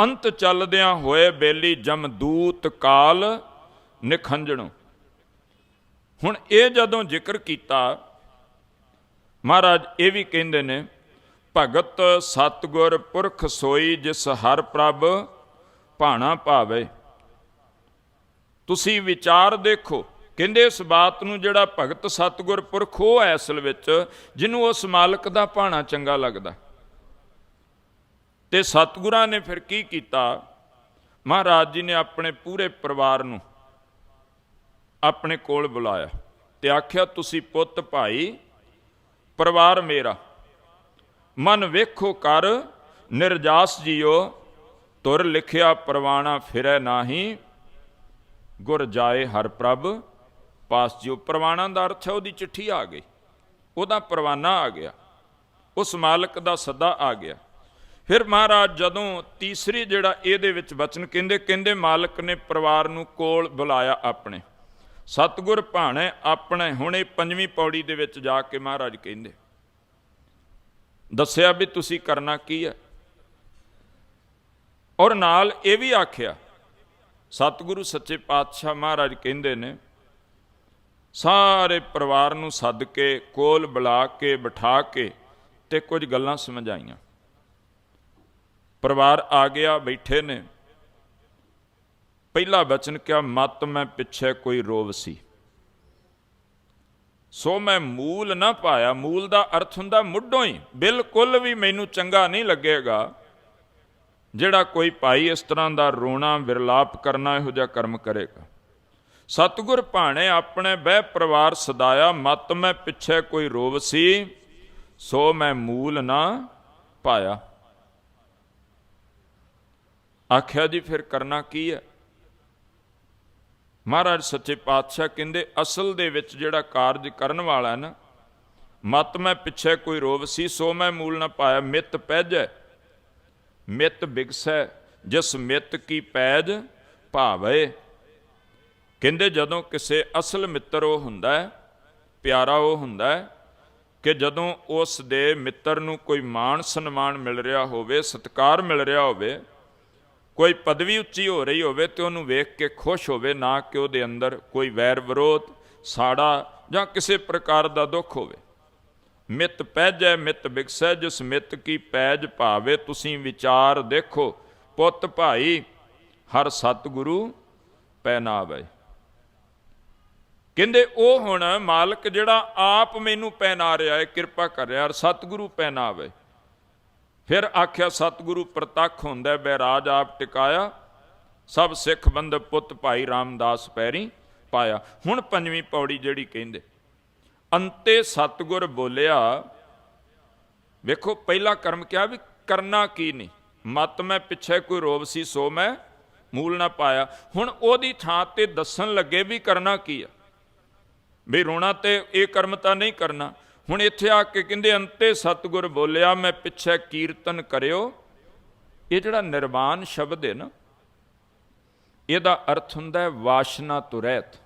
ਅੰਤ ਚੱਲਦਿਆਂ ਹੋਏ ਬੇਲੀ ਜਮਦੂਤ ਕਾਲ, ਨਿਖੰਜਣੋ। ਹੁਣ ਇਹ ਜਦੋਂ ਜ਼ਿਕਰ ਕੀਤਾ, ਮਹਾਰਾਜ ਇਹ ਵੀ ਕਹਿੰਦੇ ਨੇ, ਭਗਤ ਸਤਗੁਰ ਪੁਰਖ ਸੋਈ ਜਿਸ ਹਰ ਪ੍ਰਭ ਭਾਣਾ ਭਾਵੇ। ਤੁਸੀਂ ਵਿਚਾਰ ਦੇਖੋ, ਕਹਿੰਦੇ ਇਸ ਬਾਤ ਨੂੰ ਜਿਹੜਾ ਭਗਤ ਸਤਗੁਰ ਪੁਰਖ ਉਹ ਹੈ ਅਸਲ ਵਿੱਚ, ਜਿਹਨੂੰ ਉਸ ਮਾਲਕ ਦਾ ਭਾਣਾ ਚੰਗਾ ਲੱਗਦਾ। ਤੇ ਸਤਗੁਰਾਂ ਨੇ ਫਿਰ ਕੀ ਕੀਤਾ? ਮਹਾਰਾਜ ਜੀ ਨੇ ਆਪਣੇ ਪੂਰੇ ਪਰਿਵਾਰ ਨੂੰ ਆਪਣੇ ਕੋਲ ਬੁਲਾਇਆ ਤੇ ਆਖਿਆ, ਤੁਸੀਂ ਪੁੱਤ ਭਾਈ, ਪਰਿਵਾਰ ਮੇਰਾ, ਮਨ ਵੇਖੋ ਕਰ, ਨਿਰਜਾਸ ਜੀਓ, ਤੁਰ ਲਿਖਿਆ ਪਰਵਾਣਾ ਫਿਰੈ ਨਾਹੀ ਗੁਰ ਜਾਏ ਹਰ ਪ੍ਰਭ, ਪਾਸ ਜਿਉ ਪਰਵਾਣਾ ਦਾ ਅਰਥ ਹੈ, ਉਹਦੀ ਚਿੱਠੀ ਆ ਗਈ। ਉਹਦਾ ਪਰਵਾਨਾ ਆ ਗਿਆ। ਉਸ ਮਾਲਕ ਦਾ ਸੱਦਾ ਆ ਗਿਆ। ਫਿਰ ਮਹਾਰਾਜ ਜਦੋਂ ਤੀਸਰੀ ਜਿਹੜਾ ਇਹਦੇ ਵਿੱਚ ਬਚਨ ਕਹਿੰਦੇ ਕਹਿੰਦੇ ਮਾਲਕ ਨੇ ਪਰਿਵਾਰ ਨੂੰ ਕੋਲ ਬੁਲਾਇਆ ਆਪਣੇ। ਸਤਗੁਰ ਭਾਣੇ ਆਪਣੇ ਹੁਣੇ ਪੰਜਵੀਂ ਪੌੜੀ ਦੇ ਵਿੱਚ ਜਾ ਕੇ ਮਹਾਰਾਜ ਕਹਿੰਦੇ, ਦੱਸਿਆ ਵੀ ਤੁਸੀਂ ਕਰਨਾ ਕੀ ਹੈ? ਔਰ ਨਾਲ ਇਹ ਵੀ ਆਖਿਆ ਸਤਿਗੁਰੂ ਸੱਚੇ ਪਾਤਸ਼ਾਹ ਮਹਾਰਾਜ ਕਹਿੰਦੇ ਨੇ, ਸਾਰੇ ਪਰਿਵਾਰ ਨੂੰ ਸੱਦ ਕੇ ਕੋਲ ਬੁਲਾ ਕੇ ਬਿਠਾ ਕੇ ਤੇ ਕੁਝ ਗੱਲਾਂ ਸਮਝਾਈਆਂ। ਪਰਿਵਾਰ ਆ ਗਿਆ, ਬੈਠੇ ਨੇ। ਪਹਿਲਾ ਬਚਨ ਕਿਹਾ, ਮਤ ਮੈਂ ਪਿੱਛੇ ਕੋਈ ਰੋਵ ਸੀ। ਸੋ ਮੈਂ ਮੂਲ ਨਾ ਪਾਇਆ। ਮੂਲ ਦਾ ਅਰਥ ਹੁੰਦਾ ਮੁੱਢੋਂ ਹੀ। ਬਿਲਕੁਲ ਵੀ ਮੈਨੂੰ ਚੰਗਾ ਨਹੀਂ ਲੱਗੇਗਾ। ਜਿਹੜਾ ਕੋਈ ਭਾਈ ਇਸ ਤਰ੍ਹਾਂ ਦਾ ਰੋਣਾ, ਵਿਰਲਾਪ ਕਰਨਾ ਇਹੋ ਜਿਹਾ ਕਰਮ ਕਰੇਗਾ। ਸਤਿਗੁਰ ਭਾਣੇ, ਆਪਣੇ ਬਹਿ ਪਰਿਵਾਰ ਸਦਾਇਆ, ਮਤ ਮੈਂ ਪਿੱਛੇ ਕੋਈ ਰੋਵ ਸੀ, ਸੋ ਮੈਂ ਮੂਲ ਨਾ ਪਾਇਆ। ਆਖਿਆ ਜੀ, ਫਿਰ ਕਰਨਾ ਕੀ ਹੈ? ਮਹਾਰਾਜ ਸੱਚੇ ਪਾਤਸ਼ਾਹ ਕਹਿੰਦੇ, ਅਸਲ ਦੇ ਵਿੱਚ ਜਿਹੜਾ ਕਾਰਜ ਕਰਨ ਵਾਲਾ ਨਾ, ਮਤ ਮੈਂ ਪਿੱਛੇ ਕੋਈ ਰੋਵ ਸੀ, ਸੋ ਮੈਂ ਮੂਲ ਨਾ ਪਾਇਆ, ਮਿੱਤ ਪੈਜੈ ਮਿੱਤ ਬਿਗਸੈ, ਜਿਸ ਮਿੱਤ ਕੀ ਪੈਜ ਭਾਵੇ। ਕਹਿੰਦੇ ਜਦੋਂ ਕਿਸੇ ਅਸਲ ਮਿੱਤਰ ਉਹ ਹੁੰਦਾ ਹੈ, ਪਿਆਰਾ ਉਹ ਹੁੰਦਾ ਹੈ, ਕਿ ਜਦੋਂ ਉਸ ਦੇ ਮਿੱਤਰ ਨੂੰ ਕੋਈ ਮਾਣ ਸਨਮਾਨ ਮਿਲ ਰਿਹਾ ਹੋਵੇ, ਸਤਿਕਾਰ ਮਿਲ ਰਿਹਾ ਹੋਵੇ, ਕੋਈ ਪਦਵੀ ਉੱਚੀ ਹੋ ਰਹੀ ਹੋਵੇ ਤੇ ਉਹਨੂੰ ਵੇਖ ਕੇ ਖੁਸ਼ ਹੋਵੇ, ਨਾ ਕਿ ਉਹਦੇ ਅੰਦਰ ਕੋਈ ਵੈਰ ਵਿਰੋਧ, ਸਾੜਾ ਜਾਂ ਕਿਸੇ ਪ੍ਰਕਾਰ ਦਾ ਦੁੱਖ ਹੋਵੇ। ਮਿੱਤ ਪੈਜੈ, ਮਿੱਤ ਵਿਕਸੈ ਜਿਸ ਮਿੱਤ ਕੀ ਪੈਜ ਭਾਵੇ, ਤੁਸੀਂ ਵਿਚਾਰ ਦੇਖੋ। ਪੁੱਤ ਭਾਈ, ਹਰ ਸਤਿਗੁਰੂ ਪਹਿਨਾਵੇ। ਕਹਿੰਦੇ, ਉਹ ਹੁਣ ਮਾਲਕ ਜਿਹੜਾ ਆਪ ਮੈਨੂੰ ਪਹਿਨਾ ਰਿਹਾ ਹੈ ਕਿਰਪਾ ਕਰ ਰਿਹਾ ਹਰ ਸਤਿਗੁਰੂ ਪਹਿਨਾਵੇ। ਫਿਰ ਆਖਿਆ, ਸਤਿਗੁਰੂ ਪ੍ਰਤੱਖ ਹੁੰਦਾ, ਬੈਰਾਜ ਆਪ ਟਿਕਾਇਆ। ਸਭ ਸਿੱਖ ਬੰਦ ਪੁੱਤ ਭਾਈ ਰਾਮਦਾਸ ਪੈਰੀ ਪਾਇਆ। ਹੁਣ ਪੰਜਵੀਂ ਪੌੜੀ ਜਿਹੜੀ ਕਹਿੰਦੇ ਅੰਤੇ ਸਤਿਗੁਰ ਬੋਲਿਆ, ਵੇਖੋ, ਪਹਿਲਾ ਕਰਮ ਕਿਹਾ ਵੀ ਕਰਨਾ ਕੀ ਨਹੀਂ ਮਤ ਮੈਂ ਪਿੱਛੇ ਕੋਈ ਰੋਬ ਸੀ, ਸੋ ਮੈਂ ਮੂਲ ਨਾ ਪਾਇਆ। ਹੁਣ ਉਹਦੀ ਥਾਂ ਤੇ ਦੱਸਣ ਲੱਗੇ ਵੀ ਕਰਨਾ ਕੀ ਆ? ਵੀ ਰੋਣਾ ਤੇ ਇਹ ਕਰਮ ਤਾਂ ਨਹੀਂ ਕਰਨਾ। ਹੁਣ ਇੱਥੇ ਆ ਕੇ ਕਹਿੰਦੇ, ਅੰਤੇ ਸਤਿਗੁਰ ਬੋਲਿਆ, ਮੈਂ ਪਿੱਛੇ ਕੀਰਤਨ ਕਰਿਓ। ਇਹ ਜਿਹੜਾ ਨਿਰਵਾਣ ਸ਼ਬਦ ਹੈ ਨਾ, ਇਹਦਾ ਅਰਥ ਹੁੰਦਾ ਹੈ ਵਾਸ਼ਨਾ ਤੋਂ ਰਹਿਤ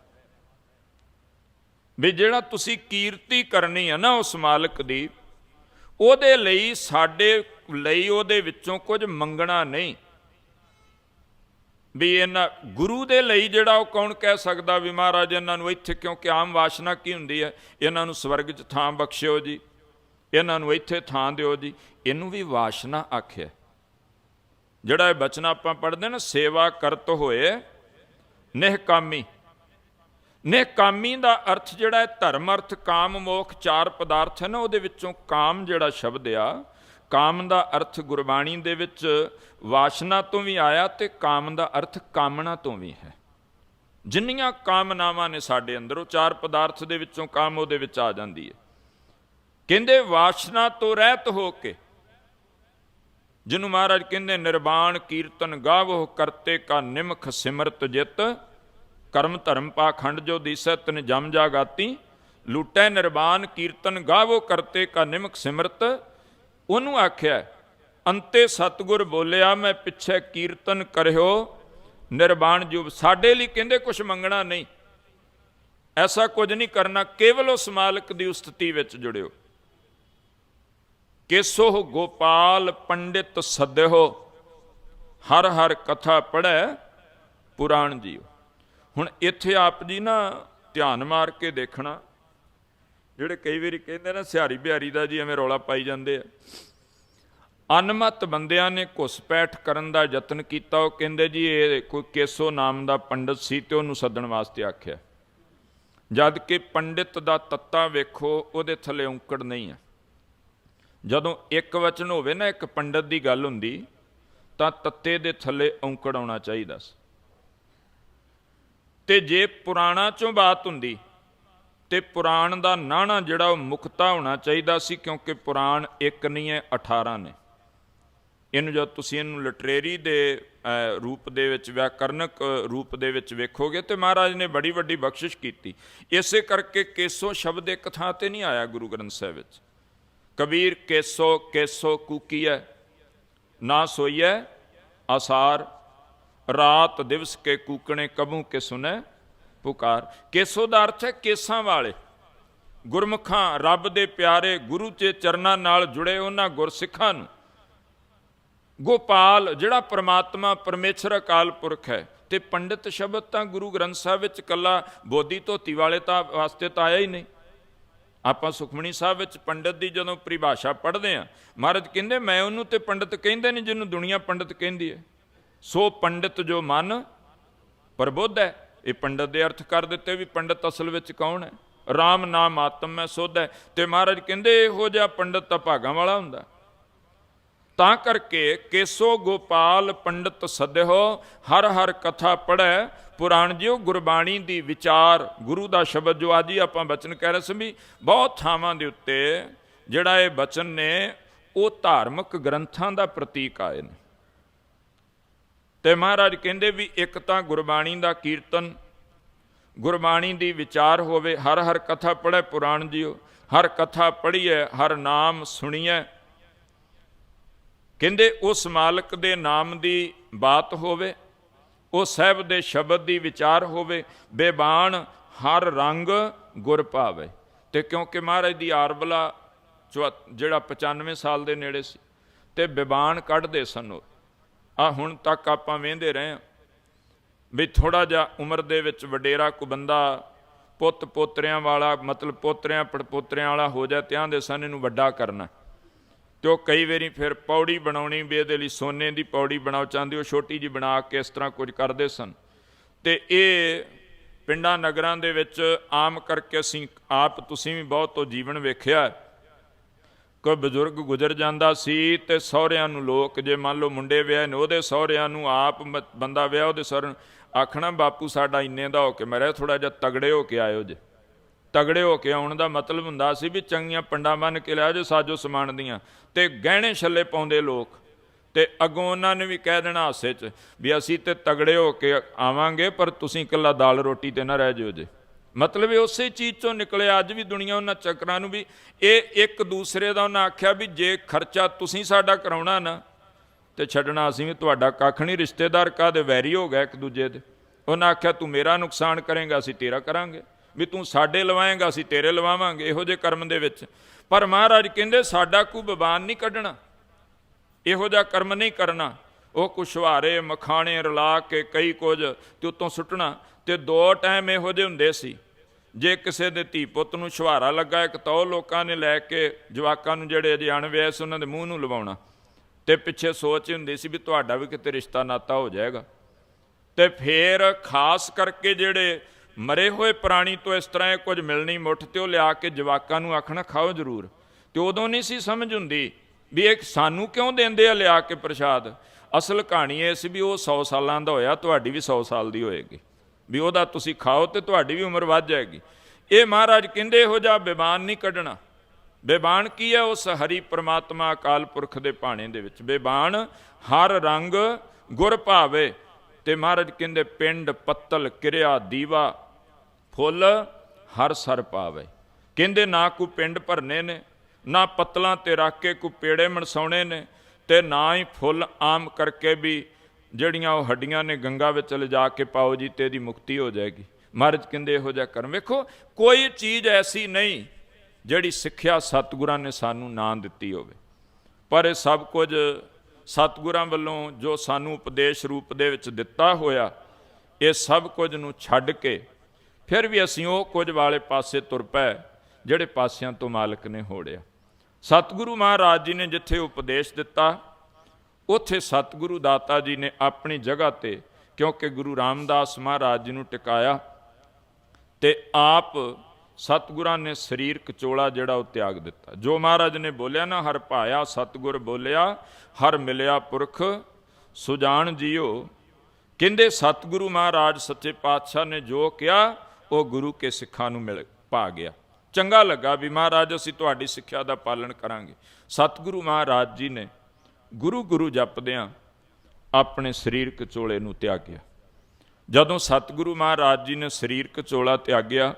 ਵੀ ਜਿਹੜਾ ਤੁਸੀਂ ਕੀਰਤੀ ਕਰਨੀ ਹੈ ਨਾ ਉਸ ਮਾਲਕ ਦੀ, ਉਹਦੇ ਲਈ ਸਾਡੇ ਲਈ ਉਹਦੇ ਵਿੱਚੋਂ ਕੁਝ ਮੰਗਣਾ ਨਹੀਂ। ਵੀ ਇਹਨਾਂ ਗੁਰੂ ਦੇ ਲਈ ਜਿਹੜਾ ਉਹ ਕੌਣ ਕਹਿ ਸਕਦਾ ਵੀ ਮਹਾਰਾਜ ਇਹਨਾਂ ਨੂੰ ਇੱਥੇ ਕਿਉਂਕਿ ਆਮ ਵਾਸ਼ਨਾ ਕੀ ਹੁੰਦੀ ਹੈ? ਇਹਨਾਂ ਨੂੰ ਸਵਰਗ 'ਚ ਥਾਂ ਬਖਸ਼ਿਓ ਜੀ। ਇਹਨਾਂ ਨੂੰ ਇੱਥੇ ਥਾਂ ਦਿਓ ਜੀ। ਇਹਨੂੰ ਵੀ ਵਾਸ਼ਨਾ ਆਖਿਆ। ਜਿਹੜਾ ਇਹ ਬਚਨ ਆਪਾਂ ਪੜ੍ਹਦੇ ਨਾ, ਸੇਵਾ ਕਰਤ ਹੋਏ ਨਿਹਕਾਮੀ। ਨਿਹਕਾਮੀ ਦਾ ਅਰਥ ਜਿਹੜਾ ਹੈ ਧਰਮ ਅਰਥ, ਕਾਮ, ਮੋਖ, ਚਾਰ ਪਦਾਰਥ ਹੈ ਨਾ ਉਹਦੇ ਵਿੱਚੋਂ ਕਾਮ ਜਿਹੜਾ ਸ਼ਬਦ ਆ, ਕਾਮ ਦਾ ਅਰਥ ਗੁਰਬਾਣੀ ਦੇ ਵਿੱਚ ਵਾਸ਼ਨਾ ਤੋਂ ਵੀ ਆਇਆ ਤੇ ਕਾਮ ਦਾ ਅਰਥ ਕਾਮਨਾ ਤੋਂ ਵੀ ਹੈ। ਜਿੰਨੀਆਂ ਕਾਮਨਾਵਾਂ ਨੇ ਸਾਡੇ ਅੰਦਰ ਉਹ ਚਾਰ ਪਦਾਰਥ ਦੇ ਵਿੱਚੋਂ ਕਾਮ ਉਹਦੇ ਵਿੱਚ ਆ ਜਾਂਦੀ ਹੈ। ਕਹਿੰਦੇ ਵਾਸ਼ਨਾ ਤੋਂ ਰਹਿਤ ਹੋ ਕੇ, ਜਿਹਨੂੰ ਮਹਾਰਾਜ ਕਹਿੰਦੇ ਨਿਰਵਾਣ, ਕੀਰਤਨ, ਗਾਵੋ, ਕਰਤੇ ਕਾ ਨਿਮਖ ਸਿਮਰਤ ਜਿਤ ਕਰਮ ਧਰਮ ਪਾਖੰਡ ਜੋ ਦੀਸੈ ਤਨ ਜਮ ਜਾਗਾਤੀ, ਲੂਟੈ ਨਿਰਵਾਣ, ਕੀਰਤਨ ਗਾਵੋ ਕਰਤੇ ਕਾ ਨਿਮਕ ਸਿਮਰਤ। ਉਹਨੂੰ ਆਖਿਆ, ਅੰਤੇ ਸਤਗੁਰ ਬੋਲਿਆ, ਮੈਂ ਪਿੱਛੇ ਕੀਰਤਨ ਕਰਿਓ। ਨਿਰਵਾਣ ਜੁਬ ਸਾਡੇ ਲਈ ਕਹਿੰਦੇ ਕੁਝ ਮੰਗਣਾ ਨਹੀਂ। ਐਸਾ ਕੁਝ ਨਹੀਂ ਕਰਨਾ, ਕੇਵਲ ਉਸ ਮਾਲਕ ਦੀ ਉਸਤਤੀ ਵਿੱਚ ਜੁੜਿਓ। ਕੇਸੋ ਗੋਪਾਲ ਪੰਡਿਤ ਸੱਦਿਓ, ਹਰ ਹਰ ਕਥਾ ਪੜੈ ਪੁਰਾਣ ਜੀਓ। ਹੁਣ ਇੱਥੇ ਆਪ ਜੀ ਨਾ ਧਿਆਨ ਮਾਰ ਕੇ ਦੇਖਣਾ। ਜਿਹੜੇ ਕਈ ਵਾਰੀ ਕਹਿੰਦੇ ਨਾ, ਸਿਹਾਰੀ ਬਿਹਾਰੀ ਦਾ ਜੀ ਐਵੇਂ ਰੌਲਾ ਪਾਈ ਜਾਂਦੇ ਆ। ਅਨਮਤ ਬੰਦਿਆਂ ਨੇ ਘੁਸਪੈਠ ਕਰਨ ਦਾ ਯਤਨ ਕੀਤਾ। ਉਹ ਕਹਿੰਦੇ ਜੀ, ਇਹ ਕੋਈ ਕੇਸੋ ਨਾਮ ਦਾ ਪੰਡਤ ਸੀ ਤੇ ਉਹਨੂੰ ਸੱਦਣ ਵਾਸਤੇ ਆਖਿਆ। ਜਦ ਕਿ ਪੰਡਿਤ ਦਾ ਤੱਤਾ ਵੇਖੋ, ਉਹਦੇ ਥੱਲੇ ਔਂਕੜ ਨਹੀਂ ਹੈ ਜਦੋਂ ਇੱਕ ਵਚਨ ਹੋਵੇ ਨਾ, ਇੱਕ ਪੰਡਤ ਦੀ ਗੱਲ ਹੁੰਦੀ, ਤਾਂ ਤੱਤੇ ਦੇ ਥੱਲੇ ਔਂਕੜ ਆਉਣਾ ਚਾਹੀਦਾ ਸੀ। ਤੇ ਜੇ ਪੁਰਾਣਾ ਚੋਂ ਬਾਤ ਹੁੰਦੀ, ਤੇ ਪੁਰਾਣ ਦਾ ਨਾਣਾ ਜਿਹੜਾ ਉਹ ਮੁਕਤਾ ਹੋਣਾ ਚਾਹੀਦਾ ਸੀ ਕਿਉਂਕਿ ਪੁਰਾਣ ਇੱਕ ਨਹੀਂ ਹੈ 18 ਨੇ। ਇਹਨੂੰ ਜਦ ਤੁਸੀਂ ਇਹਨੂੰ ਲਿਟਰੇਰੀ ਦੇ ਰੂਪ ਦੇ ਵਿੱਚ, ਵਿਆਕਰਨਕ ਰੂਪ ਦੇ ਵਿੱਚ ਵੇਖੋਗੇ ਤੇ ਮਹਾਰਾਜ ਨੇ ਬੜੀ ਵੱਡੀ ਬਖਸ਼ਿਸ਼ ਕੀਤੀ। ਇਸੇ ਕਰਕੇ ਕੇਸੋ ਸ਼ਬਦ ਇੱਕ ਥਾਂ ਤੇ ਨਹੀਂ ਆਇਆ ਗੁਰੂ ਗ੍ਰੰਥ ਸਾਹਿਬ ਵਿੱਚ। ਕਬੀਰ ਕੇਸੋ ਕੇਸੋ ਕੂਕੀ ਹੈ ਨਾ ਸੋਈਐ, ਆਸਾਰ ਰਾਤ ਦਿਵਸ ਕੇ ਕੂਕਣੇ ਕਬੂ ਕੇ ਸੁਨੈ ਪੁਕਾਰ। ਕੇਸੋ ਦਾ ਅਰਥ ਹੈ ਕੇਸਾਂ ਵਾਲੇ। ਗੁਰਮੁਖਾਂ, ਰੱਬ ਦੇ ਪਿਆਰੇ ਗੁਰੂ ਦੇ ਚਰਨਾਂ ਨਾਲ ਜੁੜੇ ਉਹਨਾਂ ਗੁਰਸਿੱਖਾਂ ਨੂੰ। ਗੋਪਾਲ, ਜਿਹੜਾ ਪ੍ਰਮਾਤਮਾ ਪਰਮੇਸ਼ਰ ਅਕਾਲ ਪੁਰਖ ਹੈ ਤੇ ਪੰਡਿਤ ਸ਼ਬਦ ਤਾਂ ਗੁਰੂ ਗ੍ਰੰਥ ਸਾਹਿਬ ਵਿੱਚ ਕੱਲਾ ਬੋਧੀ ਧੋਤੀ ਵਾਲੇ ਤਾਂ ਵਾਸਤੇ ਤਾਂ ਆਇਆ ਹੀ ਨਹੀਂ। ਆਪਾਂ ਸੁਖਮਣੀ ਸਾਹਿਬ ਵਿੱਚ ਪੰਡਿਤ ਦੀ ਜਦੋਂ ਪਰਿਭਾਸ਼ਾ ਪੜ੍ਹਦੇ ਆ ਮਹਾਰਾਜ ਕਹਿੰਦੇ ਮੈਂ ਉਹਨੂੰ ਤੇ ਪੰਡਿਤ ਕਹਿੰਦੇ ਨੇ ਜਿਹਨੂੰ ਦੁਨੀਆ ਪੰਡਿਤ ਕਹਿੰਦੀ ਹੈ। ਸੋ ਪੰਡਿਤ ਜੋ ਮਨ ਪ੍ਰਬੁੱਧ ਹੈ, ਇਹ ਪੰਡਤ ਦੇ ਅਰਥ ਕਰ ਦਿੱਤੇ ਵੀ ਪੰਡਤ ਅਸਲ ਵਿੱਚ ਕੌਣ ਹੈ? RAM ਨਾਮ ਆਤਮ ਹੈ ਸੁਧ। ਹੈ ਤੇ ਮਹਾਰਾਜ ਕਹਿੰਦੇ ਇਹੋ ਜਿਹਾ ਪੰਡਤ ਤਾਂ ਭਾਗਾਂ ਵਾਲਾ ਹੁੰਦਾ। ਤਾਂ ਕਰਕੇ ਕੇਸੋ ਗੋਪਾਲ ਪੰਡਤ ਸਦਿਓ ਹਰ ਹਰ ਕਥਾ ਪੜੈ ਪੁਰਾਣ ਜਿਉ ਗੁਰਬਾਣੀ ਦੀ ਵਿਚਾਰ, ਗੁਰੂ ਦਾ ਸ਼ਬਦ ਜੋ ਅੱਜ ਹੀ ਆਪਾਂ ਬਚਨ ਕਹਿ ਰਹੇ ਸੀ ਵੀ ਬਹੁਤ ਥਾਵਾਂ ਦੇ ਉੱਤੇ ਜਿਹੜਾ ਇਹ ਬਚਨ ਨੇ, ਉਹ ਧਾਰਮਿਕ ਗ੍ਰੰਥਾਂ ਦਾ ਪ੍ਰਤੀਕ ਆਏ ਨੇ। ਤੇ ਮਹਾਰਾਜ ਕਹਿੰਦੇ ਵੀ ਇੱਕ ਤਾਂ ਗੁਰਬਾਣੀ ਦਾ ਕੀਰਤਨ, ਗੁਰਬਾਣੀ ਦੀ ਵਿਚਾਰ ਹੋਵੇ, ਹਰ ਹਰ ਕਥਾ ਪੜ੍ਹੇ ਪੁਰਾਣ ਜੀਓ, ਹਰ ਕਥਾ ਪੜ੍ਹੀਏ, ਹਰ ਨਾਮ ਸੁਣੀਏ। ਕਹਿੰਦੇ ਉਸ ਮਾਲਕ ਦੇ ਨਾਮ ਦੀ ਬਾਤ ਹੋਵੇ ਉਹ ਸਾਹਿਬ ਦੇ ਸ਼ਬਦ ਦੀ ਵਿਚਾਰ ਹੋਵੇ ਬੇਬਾਨ ਹਰ ਰੰਗ ਗੁਰ ਭਾਵੇ ਤੇ ਕਿਉਂਕਿ ਮਹਾਰਾਜ ਦੀ ਆਰਬਲਾ ਚੁਆ- ਜਿਹੜਾ 95 ਸਾਲ ਦੇ ਨੇੜੇ ਸੀ, ਤੇ ਬੇਬਾਨ ਕੱਢਦੇ ਸਨ ਉਹ। ਆ ਹੁਣ ਤੱਕ ਆਪਾਂ ਵੇਂਦੇ ਰਹੇ ਹਾਂ ਵੀ ਥੋੜਾ ਜਿਹਾ ਉਮਰ ਦੇ ਵਿੱਚ ਵਡੇਰਾ ਕੋ ਬੰਦਾ ਪੁੱਤ ਪੋਤਰਿਆਂ ਵਾਲਾ, ਮਤਲਬ ਪੋਤਰਿਆਂ, ਪੜਪੋਤਰਿਆਂ ਵਾਲਾ ਹੋ ਜਾ ਤਿਆਂ ਦੇ ਸਨ ਇਹਨੂੰ ਵੱਡਾ ਕਰਨਾ ਤੇ ਉਹ ਕਈ ਵਾਰੀ ਫਿਰ ਪੌੜੀ ਬਣਾਉਣੀ ਵੀ ਇਹਦੇ ਲਈ ਸੋਨੇ ਦੀ ਪੌੜੀ ਬਣਾਉ ਚਾਹੁੰਦੇ ਉਹ ਛੋਟੀ ਜੀ ਬਣਾ ਕੇ ਇਸ ਤਰ੍ਹਾਂ ਕੁਝ ਕਰਦੇ ਸਨ। ਤੇ ਇਹ ਪਿੰਡਾਂ ਨਗਰਾਂ ਦੇ ਵਿੱਚ ਆਮ ਕਰਕੇ ਅਸੀਂ ਆਪ ਤੁਸੀਂ ਵੀ ਬਹੁਤ ਤੋਂ ਜੀਵਨ ਵੇਖਿਆ ਕੋਈ ਬਜ਼ੁਰਗ ਗੁਜ਼ਰ ਜਾਂਦਾ ਸੀ ਤੇ ਸਹੁਰਿਆਂ ਨੂੰ ਲੋਕ, ਜੇ ਮੰਨ ਲਓ ਮੁੰਡੇ ਵਿਆਹ ਨੇ, ਉਹਦੇ ਸਹੁਰਿਆਂ ਨੂੰ ਆਪ ਮ- ਬੰਦਾ ਵਿਆਹ ਉਹਦੇ ਸਹੁਰੇ ਨੂੰ ਆਖਣਾ, ਬਾਪੂ ਸਾਡਾ ਇੰਨੇ ਦਾ ਹੋ ਕੇ ਮਰਿਆ ਥੋੜਾ ਜਿਹਾ ਤਗੜੇ ਹੋ ਕੇ ਆਇਓ ਜੇ। ਤਗੜੇ ਹੋ ਕੇ ਆਉਣ ਦਾ ਮਤਲਬ ਹੁੰਦਾ ਸੀ ਵੀ ਚੰਗੀਆਂ ਪੰਡਾਂ ਬੰਨ ਕੇ ਲਿਆ ਜੇ ਸਾਜੋ ਸਮਾਨ ਦੀਆਂ। ਤੇ ਗਹਿਣੇ ਛੱਲੇ ਪਾਉਂਦੇ ਲੋਕ। ਤੇ ਅੱਗੋਂ ਉਹਨਾਂ ਨੇ ਵੀ ਕਹਿ ਦੇਣਾ ਹਾਸੇ 'ਚ ਵੀ ਅਸੀਂ ਤੇ ਤਗੜੇ ਹੋ ਕੇ ਆਵਾਂਗੇ, ਪਰ ਤੁਸੀਂ ਇਕੱਲਾ ਦਾਲ ਰੋਟੀ ਤੇ ਨਾ ਰਹਿ ਜਿਓ ਜੇ। ਮਤਲਬ ਇਹ ਉਸੇ ਚੀਜ਼ ਚੋਂ ਨਿਕਲਿਆ, ਅੱਜ ਵੀ ਦੁਨੀਆ ਉਹਨਾਂ ਚੱਕਰਾਂ ਨੂੰ ਵੀ, ਇਹ ਇੱਕ ਦੂਸਰੇ ਦਾ ਉਹਨਾਂ ਆਖਿਆ ਵੀ ਜੇ ਖਰਚਾ ਤੁਸੀਂ ਸਾਡਾ ਕਰਾਉਣਾ ਨਾ, ਤੇ ਛੱਡਣਾ ਅਸੀਂ ਵੀ ਤੁਹਾਡਾ ਕੱਖ ਨਹੀਂ, ਰਿਸ਼ਤੇਦਾਰ ਕਾਦੇ ਵੈਰੀ ਹੋ ਗਏ ਇੱਕ ਦੂਜੇ ਦੇ? ਉਹਨਾਂ ਆਖਿਆ, ਤੂੰ ਮੇਰਾ ਨੁਕਸਾਨ ਕਰੇਗਾ, ਅਸੀਂ ਤੇਰਾ ਕਰਾਂਗੇ। ਵੀ ਤੂੰ ਸਾਡੇ ਲਵਾਏਗਾ, ਅਸੀਂ ਤੇਰੇ ਲਵਾਵਾਂਗੇ, ਇਹੋ ਜਿਹੇ ਕਰਮ ਦੇ ਵਿੱਚ। ਪਰ ਮਹਾਰਾਜ ਕਹਿੰਦੇ, ਸਾਡਾ ਕੋਈ ਬਬਾਨ ਨਹੀਂ ਕੱਢਣਾ। ਇਹੋ ਜਿਹਾ ਕਰਮ ਨਹੀਂ ਕਰਨਾ। ਉਹ ਕੁਸ਼ਵਾਰੇ ਮਖਾਣੇ ਰਲਾ ਕੇ ਕਈ ਕੁਝ ਤੇ ਉਤੋਂ ਸੁੱਟਣਾ। ਤੇ ਦੋ ਟਾਈਮ ਇਹੋ ਜਿਹੇ ਹੁੰਦੇ ਸੀ। ਜੇ ਕਿਸੇ ਦੇ ਧੀ ਪੁੱਤ ਨੂੰ ਛੁਹਾਰਾ ਲੱਗਾ, ਇੱਕ ਤਾਂ ਉਹ ਲੋਕਾਂ ਨੇ ਲੈ ਕੇ ਜਵਾਕਾਂ ਨੂੰ ਜਿਹੜੇ ਅਜੇ ਅਣਵਿਆਹ ਸੀ, ਉਹਨਾਂ ਦੇ ਮੂੰਹ ਨੂੰ ਲਵਾਉਣਾ। ਤੇ ਪਿੱਛੇ ਸੋਚ ਹੁੰਦੀ ਸੀ ਵੀ ਤੁਹਾਡਾ ਵੀ ਕਿਤੇ ਰਿਸ਼ਤਾ ਨਾਤਾ ਹੋ ਜਾਏਗਾ। ਤੇ ਫੇਰ ਖਾਸ ਕਰਕੇ ਜਿਹੜੇ ਮਰੇ ਹੋਏ ਪ੍ਰਾਣੀ ਤੋਂ ਇਸ ਤਰ੍ਹਾਂ ਕੁਝ ਮਿਲਣੀ ਮੁੱਠ ਤੇ ਉਹ ਲਿਆ ਕੇ ਜਵਾਕਾਂ ਨੂੰ ਆਖਣਾ, ਖਾਓ ਜ਼ਰੂਰ। ਤੇ ਉਦੋਂ ਨਹੀਂ ਸੀ ਸਮਝ ਹੁੰਦੀ ਵੀ ਇਹ ਸਾਨੂੰ ਕਿਉਂ ਦਿੰਦੇ ਆ ਲਿਆ ਕੇ ਪ੍ਰਸ਼ਾਦ? ਅਸਲ ਕਹਾਣੀ ਇਹ ਸੀ ਵੀ ਉਹ 100 ਸਾਲਾਂ ਦਾ ਹੋਇਆ, ਤੁਹਾਡੀ ਵੀ 100 ਸਾਲ ਦੀ ਹੋਏਗੀ। ਵੀ ਉਹਦਾ ਤੁਸੀਂ ਖਾਓ ਤੇ ਤੁਹਾਡੀ ਵੀ ਉਮਰ ਵੱਧ ਜਾਏਗੀ। ਇਹ ਮਹਾਰਾਜ ਕਹਿੰਦੇ ਇਹੋ ਜਿਹਾ ਬੇਬਾਨ ਨਹੀਂ ਕੱਢਣਾ। ਬੇਬਾਨ ਕੀ ਹੈ? ਉਸ ਹਰੀ ਪ੍ਰਮਾਤਮਾ ਅਕਾਲ ਪੁਰਖ ਦੇ ਭਾਣੇ ਦੇ ਵਿੱਚ। ਬੇਬਾਨ ਹਰ ਰੰਗ ਗੁਰ ਭਾਵੇ ਤੇ ਮਹਾਰਾਜ ਕਹਿੰਦੇ ਪਿੰਡ, ਪੱਤਲ, ਕਿਰਿਆ, ਦੀਵਾ, ਫੁੱਲ ਹਰ ਸਰ ਪਾਵੇ। ਕਹਿੰਦੇ ਨਾ ਕੋ ਪਿੰਡ ਭਰਨੇ ਨੇ, ਨਾ ਪੱਤਲਾਂ ਤੇ ਰੱਖ ਕੇ ਕੋ ਪੇੜੇ ਮਣਸਾਉਣੇ ਨੇ ਤੇ ਨਾ ਹੀ ਫੁੱਲ ਆਮ ਕਰਕੇ ਵੀ ਜਿਹੜੀਆਂ ਉਹ ਹੱਡੀਆਂ ਨੇ ਗੰਗਾ ਵਿੱਚ ਲਿਜਾ ਕੇ ਪਾਓ ਜੀ, ਤੇ ਇਹਦੀ ਮੁਕਤੀ ਹੋ ਜਾਏਗੀ। ਮਹਾਰਾਜ ਕਹਿੰਦੇ ਇਹੋ ਜਿਹਾ ਕਰਮ। ਵੇਖੋ, ਕੋਈ ਚੀਜ਼ ਐਸੀ ਨਹੀਂ ਜਿਹੜੀ ਸਿੱਖਿਆ ਸਤਿਗੁਰਾਂ ਨੇ ਸਾਨੂੰ ਨਾ ਦਿੱਤੀ ਹੋਵੇ। ਪਰ ਇਹ ਸਭ ਕੁਝ ਸਤਿਗੁਰਾਂ ਵੱਲੋਂ ਜੋ ਸਾਨੂੰ ਉਪਦੇਸ਼ ਰੂਪ ਦੇ ਵਿੱਚ ਦਿੱਤਾ ਹੋਇਆ, ਇਹ ਸਭ ਕੁਝ ਨੂੰ ਛੱਡ ਕੇ ਫਿਰ ਵੀ ਅਸੀਂ ਉਹ ਕੁਝ ਵਾਲੇ ਪਾਸੇ ਤੁਰ ਪਏ, ਜਿਹੜੇ ਪਾਸਿਆਂ ਤੋਂ ਮਾਲਕ ਨੇ ਹੋੜਿਆ। ਸਤਿਗੁਰੂ ਮਹਾਰਾਜ ਜੀ ਨੇ ਜਿੱਥੇ ਉਪਦੇਸ਼ ਦਿੱਤਾ ਉੱਥੇ ਸਤਿਗੁਰੂ ਦਾਤਾ ਜੀ ਨੇ ਆਪਣੀ ਜਗ੍ਹਾ ਤੇ, ਕਿਉਂਕਿ ਗੁਰੂ ਰਾਮਦਾਸ ਮਹਾਰਾਜ ਜੀ ਨੂੰ ਟਿਕਾਇਆ ਤੇ ਆਪ ਸਤਿਗੁਰਾਂ ਨੇ ਸਰੀਰਕ ਚੋਲਾ ਜਿਹੜਾ ਉਹ ਤਿਆਗ ਦਿੱਤਾ। ਜੋ ਮਹਾਰਾਜ ਨੇ ਬੋਲਿਆ ਨਾ, ਹਰ ਭਾਇਆ ਸਤਿਗੁਰ ਬੋਲਿਆ, ਹਰ ਮਿਲਿਆ ਪੁਰਖ, ਸੁਜਾਨ ਜੀਓ। ਕਹਿੰਦੇ ਸਤਿਗੁਰੂ ਮਹਾਰਾਜ ਸੱਚੇ ਪਾਤਸ਼ਾਹ ਨੇ ਜੋ ਕਿਹਾ, ਉਹ ਗੁਰੂ ਕੇ ਸਿੱਖਾਂ ਨੂੰ ਮਿਲ ਪਾ ਗਿਆ। ਚੰਗਾ ਲੱਗਾ ਵੀ ਮਹਾਰਾਜ, ਅਸੀਂ ਤੁਹਾਡੀ ਸਿੱਖਿਆ ਦਾ ਪਾਲਣ ਕਰਾਂਗੇ। ਸਤਿਗੁਰੂ ਮਹਾਰਾਜ ਜੀ ਨੇ ਗੁਰੂ ਗੁਰੂ ਜਪਦਿਆਂ ਆਪਣੇ ਸਰੀਰਕ ਚੋਲੇ ਨੂੰ ਤਿਆਗਿਆ। ਜਦੋਂ ਸਤਿਗੁਰੂ ਮਹਾਰਾਜ ਜੀ ਨੇ ਸਰੀਰਕ ਚੋਲਾ ਤਿਆਗਿਆ,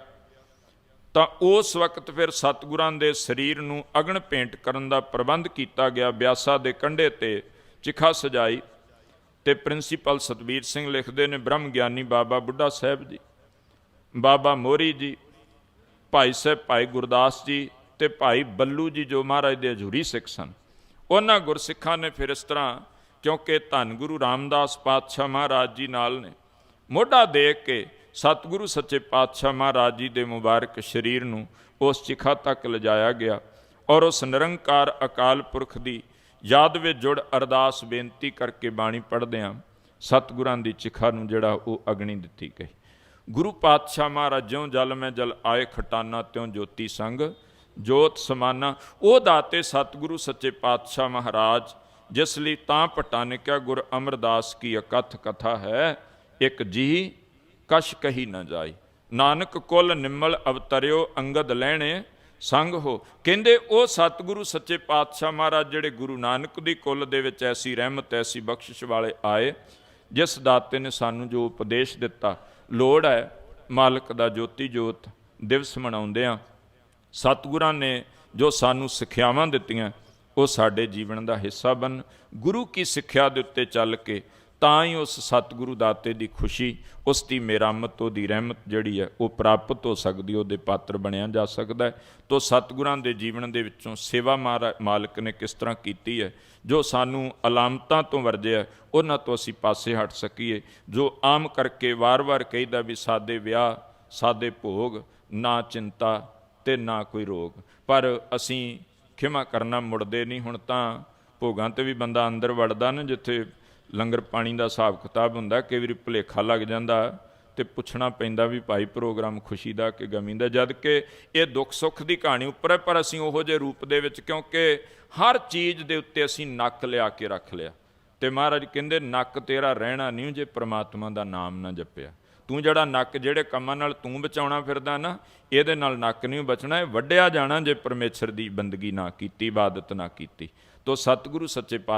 ਤਾਂ ਉਸ ਵਕਤ ਫਿਰ ਸਤਿਗੁਰਾਂ ਦੇ ਸਰੀਰ ਨੂੰ ਅਗਨ ਭੇਂਟ ਕਰਨ ਦਾ ਪ੍ਰਬੰਧ ਕੀਤਾ ਗਿਆ। ਬਿਆਸਾ ਦੇ ਕੰਢੇ ਤੇ ਚਿਖਾ ਸਜਾਈ ਤੇ ਪ੍ਰਿੰਸੀਪਲ ਸਤਵੀਰ ਸਿੰਘ ਲਿਖਦੇ ਨੇ ਬ੍ਰਹਮ ਗਿਆਨੀ ਬਾਬਾ ਬੁੱਢਾ ਸਾਹਿਬ ਜੀ, ਬਾਬਾ ਮੋਰੀ ਜੀ, ਭਾਈ ਸਾਹਿਬ ਭਾਈ ਗੁਰਦਾਸ ਜੀ ਤੇ ਭਾਈ ਬੱਲੂ ਜੀ ਜੋ ਮਹਾਰਾਜ ਦੇ ਹਜ਼ੂਰੀ ਸਿੱਖ ਸਨ। ਉਹਨਾਂ ਗੁਰਸਿੱਖਾਂ ਨੇ ਫਿਰ ਇਸ ਤਰ੍ਹਾਂ, ਕਿਉਂਕਿ ਧੰਨ ਗੁਰੂ ਰਾਮਦਾਸ ਪਾਤਸ਼ਾਹ ਮਹਾਰਾਜ ਜੀ ਨਾਲ ਨੇ, ਮੋਢਾ ਦੇਖ ਕੇ ਸਤਿਗੁਰੂ ਸੱਚੇ ਪਾਤਸ਼ਾਹ ਮਹਾਰਾਜ ਜੀ ਦੇ ਮੁਬਾਰਕ ਸਰੀਰ ਨੂੰ ਉਸ ਚਿਖਾ ਤੱਕ ਲਿਜਾਇਆ ਗਿਆ ਔਰ ਉਸ ਨਿਰੰਕਾਰ ਅਕਾਲ ਪੁਰਖ ਦੀ ਯਾਦ ਵਿੱਚ ਜੁੜ ਅਰਦਾਸ ਬੇਨਤੀ ਕਰਕੇ ਬਾਣੀ ਪੜ੍ਹਦੇ ਹਾਂ। ਸਤਿਗੁਰਾਂ ਦੀ ਚਿਖਾ ਨੂੰ ਜਿਹੜਾ ਉਹ ਅਗਨੀ ਦਿੱਤੀ ਗਈ। ਗੁਰੂ ਪਾਤਸ਼ਾਹ ਮਹਾਰਾਜ ਜਿਉਂ ਜਲ ਮੈਂ ਜਲ ਆਏ ਖਟਾਨਾ, ਤਿਉਂ ਜੋਤੀ ਸੰਗ ਜੋਤ ਸਮਾਨਾ, ਉਹ ਦਾਤੇ ਸਤਿਗੁਰੂ ਸੱਚੇ ਪਾਤਸ਼ਾਹ ਮਹਾਰਾਜ, ਜਿਸ ਲਈ ਤਾਂ ਪਟਾਨਿਕਾ ਗੁਰ ਅਮਰਦਾਸ ਕੀ ਅਕਥ ਕਥਾ ਹੈ, ਇੱਕ ਜੀ ਕਸ਼ ਕਹੀ ਨਾ ਜਾਈ। ਨਾਨਕ ਕੁਲ ਨਿੰਮਲ ਅਵਤਰਿਓ ਅੰਗਦ ਲੈਣੇ, ਸੰਗ ਹੋ। ਕਹਿੰਦੇ ਉਹ ਸਤਿਗੁਰੂ ਸੱਚੇ ਪਾਤਸ਼ਾਹ ਮਹਾਰਾਜ ਜਿਹੜੇ ਗੁਰੂ ਨਾਨਕ ਦੀ ਕੁੱਲ ਦੇ ਵਿੱਚ ਐਸੀ ਰਹਿਮਤ, ਐਸੀ ਬਖਸ਼ਿਸ਼ ਵਾਲੇ ਆਏ, ਜਿਸ ਦਾਤੇ ਨੇ ਸਾਨੂੰ ਜੋ ਉਪਦੇਸ਼ ਦਿੱਤਾ, ਲੋੜ ਹੈ, ਮਾਲਕ ਦਾ ਜੋਤੀ ਜੋਤ ਦਿਵਸ ਮਨਾਉਂਦੇ ਆ ਸਤਿਗੁਰਾਂ ਨੇ ਜੋ ਸਾਨੂੰ ਸਿੱਖਿਆਵਾਂ ਦਿੱਤੀਆਂ, ਉਹ ਸਾਡੇ ਜੀਵਨ ਦਾ ਹਿੱਸਾ ਬਣ। ਗੁਰੂ ਕੀ ਸਿੱਖਿਆ ਦੇ ਉੱਤੇ ਚੱਲ ਕੇ ਤਾਂ ਹੀ ਉਸ ਸਤਿਗੁਰੂ ਦਾਤੇ ਦੀ ਖੁਸ਼ੀ, ਉਸ ਦੀ ਮੇਰਾਮਤ, ਉਹਦੀ ਰਹਿਮਤ ਜਿਹੜੀ ਹੈ, ਉਹ ਪ੍ਰਾਪਤ ਹੋ ਸਕਦੀ, ਉਹਦੇ ਪਾਤਰ ਬਣਿਆ ਜਾ ਸਕਦਾ ਹੈ। ਤੋ ਸਤਿਗੁਰਾਂ ਦੇ ਜੀਵਨ ਦੇ ਵਿੱਚੋਂ ਸੇਵਾ ਮਾਰਾ- ਮਾਲਕ ਨੇ ਕਿਸ ਤਰ੍ਹਾਂ ਕੀਤੀ ਹੈ, ਜੋ ਸਾਨੂੰ ਅਲਾਮਤਾਂ ਤੋਂ ਵਰਜਿਆ ਉਹਨਾਂ ਤੋਂ ਅਸੀਂ ਪਾਸੇ ਹਟ ਸਕੀਏ। ਜੋ ਆਮ ਕਰਕੇ ਵਾਰ-ਵਾਰ ਕਹੀਦਾ ਵੀ, ਸਾਦੇ ਵਿਆਹ, ਸਾਦੇ ਭੋਗ, ਨਾ ਚਿੰਤਾ ਤੇ ਨਾ ਕੋਈ ਰੋਗ। ਪਰ ਅਸੀਂ ਖਿਮਾ ਕਰਨਾ ਮੁੜਦੇ ਨਹੀਂ, ਹੁਣ ਤਾਂ ਭੋਗਾਂ ਤੇ ਵੀ ਬੰਦਾ ਅੰਦਰ ਵੜਦਾ ਨਾ, ਜਿੱਥੇ ਲੰਗਰ ਪਾਣੀ ਦਾ ਹਿਸਾਬ ਕਿਤਾਬ ਹੁੰਦਾ, ਕਈ ਵਾਰੀ ਭੁਲੇਖਾ ਲੱਗ ਜਾਂਦਾ ਤੇ ਪੁੱਛਣਾ ਪੈਂਦਾ ਵੀ ਭਾਈ ਪ੍ਰੋਗਰਾਮ ਖੁਸ਼ੀ ਦਾ ਕਿ ਗਮੀ ਦਾ, ਜਦ ਕਿ ਇਹ ਦੁੱਖ ਸੁੱਖ ਦੀ ਕਹਾਣੀ ਉੱਪਰ ਹੈ, ਪਰ ਅਸੀਂ ਉਹੋ ਜਿਹੇ ਰੂਪ ਦੇ ਵਿੱਚ, ਕਿਉਂਕਿ ਹਰ ਚੀਜ਼ ਦੇ ਉੱਤੇ ਅਸੀਂ ਨੱਕ ਲਿਆ ਕੇ ਰੱਖ ਲਿਆ। ਤੇ ਮਹਾਰਾਜ ਕਹਿੰਦੇ, ਨੱਕ ਤੇਰਾ ਰਹਿਣਾ ਨਹੀਂ ਜੇ ਪ੍ਰਮਾਤਮਾ ਦਾ ਨਾਮ ਨਾ ਜਪਿਆ। ਤੂੰ ਜਿਹੜਾ ਨੱਕ ਜਿਹੜੇ ਕੰਮਾਂ ਨਾਲ ਤੂੰ ਬਚਾਉਣਾ ਫਿਰਦਾ ਨਾ, ਇਹਦੇ ਨਾਲ ਨੱਕ ਨਹੀਂ ਬਚਣਾ, ਇਹ ਵੱਡਿਆ ਜਾਣਾ ਜੇ ਪਰਮੇਸ਼ਰ ਦੀ ਬੰਦਗੀ ਨਾ ਕੀਤੀ, ਇਬਾਦਤ ਨਾ ਕੀਤੀ। ਤੋ ਸਤਿਗੁਰੂ ਸੱਚੇ ਪਾ